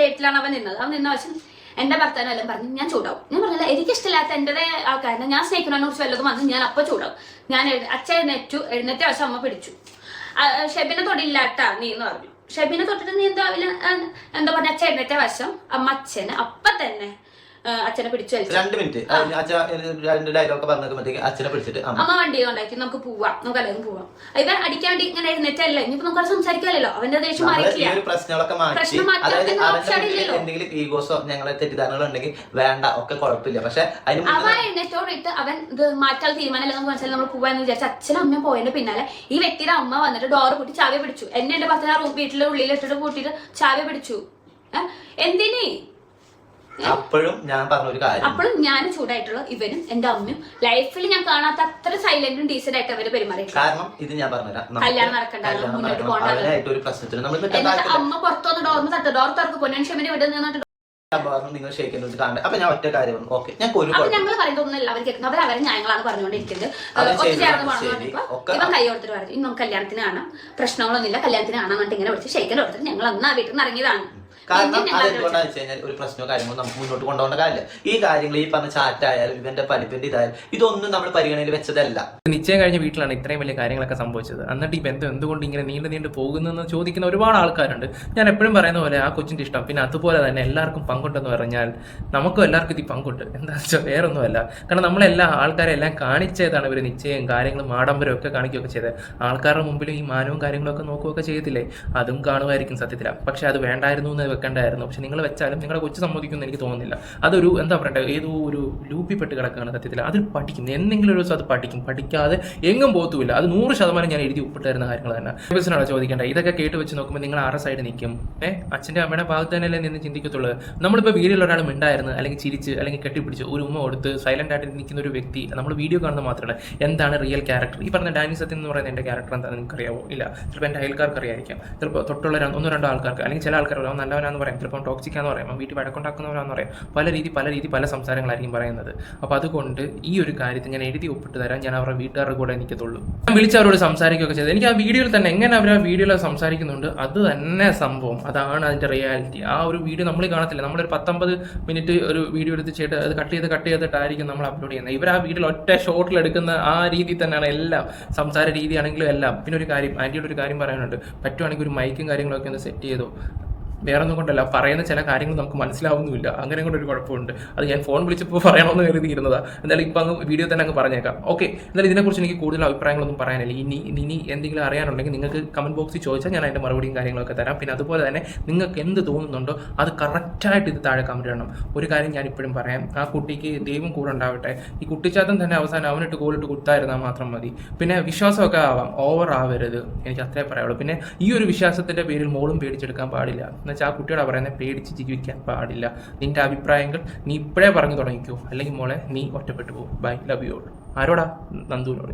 ഡേറ്റിലാണ് അവൻ നിന്നത്. അവൻ നിന്ന വശം എന്റെ ഭർത്താവിനും എല്ലാം പറഞ്ഞു ഞാൻ ചൂടാവും. ഞാൻ പറഞ്ഞില്ല എനിക്ക് ഇഷ്ടമില്ലാത്ത എന്റെ ആൾക്കാരെ ഞാൻ സ്നേഹിക്കുന്നതിനെ കുറിച്ച് വല്ലതും വന്ന് ഞാൻ അപ്പൊ ചൂടാവും. ഞാൻ അച്ഛ അച്ഛൻ എഴുന്നേറ്റു. എഴുന്നേറ്റ വശം അമ്മ പിടിച്ചു. ഷെബിനെ തൊടിയില്ലാട്ട നീ എന്ന് പറഞ്ഞു. ഷെബിനെ തൊട്ടിട്ട് നീ എന്താ എന്താ പറഞ്ഞ? അച്ഛൻ എഴുന്നേറ്റ വശം അമ്മ അച്ഛനെ. അപ്പൊ തന്നെ അച്ഛനെ പിടിച്ചു
രണ്ട് മിനിറ്റ്. രണ്ട് ഡയലോഗ് പറഞ്ഞേക്കുമ്പോഴത്തേക്ക് അച്ഛനെ പിടിച്ചിട്ട്. അമ്മ
വണ്ടി കൊണ്ടാക്കി നമുക്ക് പോവാം. നമുക്ക് അല്ലെങ്കിൽ പോവാം. ഇവൻ അടിക്കാൻ വേണ്ടി ഇങ്ങനെ എഴുന്നേറ്റല്ലേ? ഇനിയിപ്പോ നമുക്ക് സംസാരിക്കാമല്ലോ. അവന്റെ ദേഷ്യം മാറിയിട്ടില്ല.
പ്രശ്നങ്ങളൊക്കെ മാറ്റി. എന്തെങ്കിലും ഈഗോസോ ഞങ്ങളെ തെറ്റിദ്ധാരണകൾ ഉണ്ടെങ്കിൽ വേണ്ട. ഒക്കെ കുഴപ്പമില്ല. പക്ഷെ
അവൻ എഴുന്നേറ്റോടിട്ട് അവൻ ഇത് മാറ്റാൻ തീരുമാനമല്ല നമുക്ക് മനസ്സിലായി? നമ്മൾ പോവാന്ന് വിചാരിച്ച അച്ഛനും അമ്മയും പോയതിന്റെ പിന്നാലെ ഈ വ്യക്തിയുടെ അമ്മ വന്നിട്ട് ഡോർ പൊട്ടി ചാവി പിടിച്ചു. എന്നെ എന്റെ പത്തനാറ് വീട്ടിലെ ഉള്ളിൽ ഇട്ടിട്ട് കൂട്ടിയിട്ട് ചാവി പിടിച്ചു? എന്തിനീ?
അപ്പോഴും ഞാൻ പറഞ്ഞ ഒരു കാര്യം.
അപ്പോഴും ഞാൻ ചൂടായിട്ടുള്ള ഇവരും എന്റെ അമ്മയും ലൈഫിൽ ഞാൻ കാണാത്ത അത്ര സൈലന്റും ഡീസന്റ് ആയിട്ട് അവർ പെരുമാറി
കാരണം ഇത് ഞാൻ പറഞ്ഞുതരാം.
കല്യാണം നടക്കണ്ട,
കല്യാണം
മുന്നോട്ട്
നടക്കണം.
പോകണ്ട.
ഒരു പ്രശ്നത്തിന് നമ്മൾ
അമ്മ പുറത്തുനിന്ന് ഡോറിന് തട്ട്. ഡോർ തുറക്ക്. പൊന്നൻ ക്ഷമനെ ഇവിടെ നിന്നിട്ട്
അപ്പൊ പറഞ്ഞു നിങ്ങൾ കാണണ്ട. അപ്പൊ ഞാൻ ഒറ്റ കാര്യം ഓക്കെ ഞാൻ ഒരു
ഞങ്ങൾ പറയുന്നത് ഒന്നല്ല അവർ കേൾക്കുന്നത് അവർ അവരെ ന്യായങ്ങളാണ് പറഞ്ഞുകൊണ്ടിരിക്കുന്നത്. ഒത്തുചേർന്ന് പറഞ്ഞു. ഇന്നും കല്യാണത്തിന് കാണാം. പ്രശ്നങ്ങളൊന്നുമില്ല. കല്യാണത്തിന് കാണാൻ വേണ്ടി ഇങ്ങനെ വിളിച്ച് ഷെയ്ക്കൻ കൊടുത്തിട്ട് ഞങ്ങൾ അന്ന് ആ വീട്ടിൽ നിന്ന് ഇറങ്ങിയതാണ്.
കാരണം
അത് എന്തുകൊണ്ടാന്ന്
അതെന്തുകൊണ്ടാന്ന് വെച്ച് കഴിഞ്ഞാൽ ഒരു പ്രശ്നമോ കാര്യങ്ങളോ നമുക്ക് മുന്നോട്ട് കൊണ്ടുപോകേണ്ട കാര്യമില്ല. ഈ കാര്യങ്ങൾ ഈ പറഞ്ഞ ചാറ്റായാലും ഇവന്റെ പഠിപ്പിന്റെ ഇതായാലും ഇതൊന്നും നമ്മൾ പരിഗണനയിൽ വെച്ചതല്ല.
നിശ്ചയം കഴിഞ്ഞ വീട്ടിലാണ് ഇത്രയും വലിയ കാര്യങ്ങളൊക്കെ സംഭവിച്ചത്. എന്നിട്ട് ഈ ബന്ധം എന്തുകൊണ്ട് ഇങ്ങനെ നീണ്ടു നീണ്ടു പോകുന്നെന്ന് ചോദിക്കുന്ന ഒരുപാട് ആൾക്കാരുണ്ട്. ഞാൻ എപ്പോഴും പറയുന്ന പോലെ ആ കൊച്ചിന്റെ ഇഷ്ടം. പിന്നെ അതുപോലെ തന്നെ എല്ലാവർക്കും പങ്കുണ്ടെന്ന് പറഞ്ഞാൽ നമുക്കും എല്ലാവർക്കും ഇത് പങ്കുണ്ട്. എന്താ വെച്ചാൽ വേറൊന്നുമല്ല. കാരണം നമ്മളെല്ലാം ആൾക്കാരെ എല്ലാം കാണിച്ചതാണ് ഇവർ നിശ്ചയം കാര്യങ്ങളും ആഡംബരം ഒക്കെ കാണിക്കുകയൊക്കെ ചെയ്തത്. ആൾക്കാരുടെ മുമ്പിൽ ഈ മാനവും കാര്യങ്ങളൊക്കെ നോക്കുകയൊക്കെ ചെയ്തില്ലേ അതും കാണുമായിരിക്കും സത്യത്തില. പക്ഷെ അത് വേണ്ടായിരുന്നു എന്ന് വെക്കേണ്ടായിരുന്നു. പക്ഷെ നിങ്ങൾ വെച്ചാലും നിങ്ങളുടെ കൊച്ചു സമ്മതിക്കുമെന്ന് എനിക്ക് തോന്നുന്നില്ല. അതൊരു എന്താ പറയണ്ടേ ഏതോ ഒരു ലൂപ്പിപ്പെട്ട് കിടക്കുകയാണ് സത്യത്തിൽ അതിൽ പഠിക്കും എന്തെങ്കിലും ഒരു ദിവസം അത് പഠിക്കും. പഠിക്കാതെ എങ്ങും പോത്തുമില്ല അത് നൂറ് ശതമാനം ഞാൻ എഴുതി ഒപ്പിട്ടായിരുന്ന കാര്യങ്ങൾ തന്നെ. ബസ്സിനാണ് ചോദിക്കേണ്ടത് ഇതൊക്കെ കേട്ട് വെച്ച് നോക്കുമ്പോൾ നിങ്ങൾ ആറ് സൈഡ് നിൽക്കും? ഏ? അച്ഛന്റെ അമ്മയുടെ ഭാഗത്ത് തന്നെയല്ലേ നിന്ന് ചിന്തിക്കത്തുള്ളൂ. നമ്മളിപ്പോൾ വീഡിയോയിൽ ഒരാൾ മിണ്ടായിരുന്നു അല്ലെങ്കിൽ ചിരിച്ച് അല്ലെങ്കിൽ കെട്ടിപ്പിടിച്ച് ഒരു ഉമ്മ കൊടുത്ത് സൈലന്റ് ആയിട്ട് നിൽക്കുന്ന ഒരു വ്യക്തി. നമ്മൾ വീഡിയോ കാണുന്നത് മാത്രമല്ല. എന്താണ് റിയൽ ക്യാരക്ടർ ഈ പറഞ്ഞ ഡാനി സത്യം എന്ന് പറയുന്ന എന്റെ ക്യാരക്ടർ എന്താണെന്ന് നിങ്ങൾക്ക് അറിയാവോ ഇല്ല. ചിലപ്പോൾ എന്റെ അയൽക്കാർക്ക് അറിയായിരിക്കാം ചിലപ്പോൾ തൊട്ടുള്ള ഒന്നോ രണ്ടോ ആൾക്കാർക്ക് അല്ലെങ്കിൽ ചില ആൾക്കാർ അവൻ നല്ലവനാന്ന് പറയാം. ചിലപ്പോൾ ടോക്സിക്കാന്ന് പറയാം. അവൻ വീട്ടിൽ വഴക്കുണ്ടാക്കുന്നവനാന്ന് പറയാം. പല രീതി പല രീതി പല സംസാരങ്ങളായിരിക്കും പറയുന്നത്. അപ്പോൾ അതുകൊണ്ട് ഈ ഒരു കാര്യത്തിൽ ഞാൻ എഴുതി ഒപ്പിട്ട് തരാൻ ഞാൻ അവരുടെ വീട്ടുകാരുടെ കൂടെ എനിക്കത്തുള്ളൂ ഞാൻ വിളിച്ചവരോട് സംസാരിക്കുകയൊക്കെ ചെയ്തത് എനിക്ക് ആ വീഡിയോയിൽ തന്നെ എങ്ങനെ അവർ ആ വീഡിയോയിൽ സംസാരിക്കുന്നുണ്ട് അത് തന്നെ സംഭവം. അതാണ് അതിന്റെ റിയാലിറ്റി ആ ഒരു വീഡിയോ നമ്മൾ കാണത്തില്ല. നമ്മളൊരു പത്തൊമ്പത് മിനിറ്റ് ഒരു വീഡിയോ എടുത്ത് ചെയ്തിട്ട് അത് കട്ട് ചെയ്ത് കട്ട് ചെയ്തിട്ടായിരിക്കും നമ്മൾ അപ്ലോഡ് ചെയ്യുന്നത്. ഇവർ ആ വീഡിയോയിൽ ഒറ്റ ഷോട്ടിൽ എടുക്കുന്ന ആ രീതി തന്നെയാണ് എല്ലാം. സംസാര രീതിയാണെങ്കിലും എല്ലാം. പിന്നെ ഒരു കാര്യം ആന്റിയുടെ ഒരു കാര്യം പറയാനുണ്ട്. പറ്റുവാണെങ്കിൽ ഒരു മൈക്കും കാര്യങ്ങളൊക്കെ ഒന്ന് സെറ്റ് ചെയ്തോ. വേറെ ഒന്നും കൊണ്ടല്ല. പറയുന്ന ചില കാര്യങ്ങൾ നമുക്ക് മനസ്സിലാവുന്നുമില്ല. അങ്ങനെ കൊണ്ട് ഒരു കുഴപ്പമുണ്ട്. അത് ഞാൻ ഫോൺ വിളിച്ചപ്പോൾ പറയണമെന്ന് കരുതിയിരുന്നതാ. എന്തായാലും ഇപ്പം അങ്ങ് വീഡിയോ തന്നെ അങ്ങ് പറഞ്ഞേക്കാം. ഓക്കെ എന്നാലും ഇതിനെക്കുറിച്ച് എനിക്ക് കൂടുതൽ അഭിപ്രായങ്ങളൊന്നും പറയാനില്ല. ഇനി ഇനി എന്തെങ്കിലും അറിയാനുണ്ടെങ്കിൽ നിങ്ങൾക്ക് കമന്റ് ബോക്സിൽ ചോദിച്ചാൽ ഞാൻ അതിന്റെ മറുപടിയും കാര്യങ്ങളൊക്കെ തരാം. പിന്നെ അതുപോലെ തന്നെ നിങ്ങൾക്ക് എന്ത് തോന്നുന്നുണ്ടോ അത് കറക്റ്റായിട്ട് ഇത് താഴെ കമന്റ് ചെയ്യണം ഒരു കാര്യം ഞാൻ ഇപ്പോഴും പറയാം. ആ കുട്ടിക്ക് ദൈവം കൂടെ ഉണ്ടാവട്ടെ. ഈ കുട്ടിച്ചാത്തം തന്നെ അവസാനം അവനിട്ട് കോലിട്ട് കുത്തായിരുന്നാൽ മാത്രം മതി. പിന്നെ വിശ്വാസമൊക്കെ ആവാം. ഓവർ ആവരുത്. എനിക്ക് അത്രേ പറയുള്ളൂ പിന്നെ ഈ ഒരു വിശ്വാസത്തിന്റെ പേരിൽ മോളും പേടിച്ചെടുക്കാൻ പാടില്ല. എന്നുവെച്ചാൽ ആ കുട്ടിയോടാ പറയുന്നത് പേടിച്ച് ജീവിക്കാൻ പാടില്ല. നിന്റെ അഭിപ്രായങ്ങൾ നീ ഇപ്പോഴേ പറഞ്ഞു തുടങ്ങിക്കോ. അല്ലെങ്കിൽ മോളെ നീ ഒറ്റപ്പെട്ടു പോകും. ബൈ ലവ് യു ആരോടാ? നന്ദുവിനോട്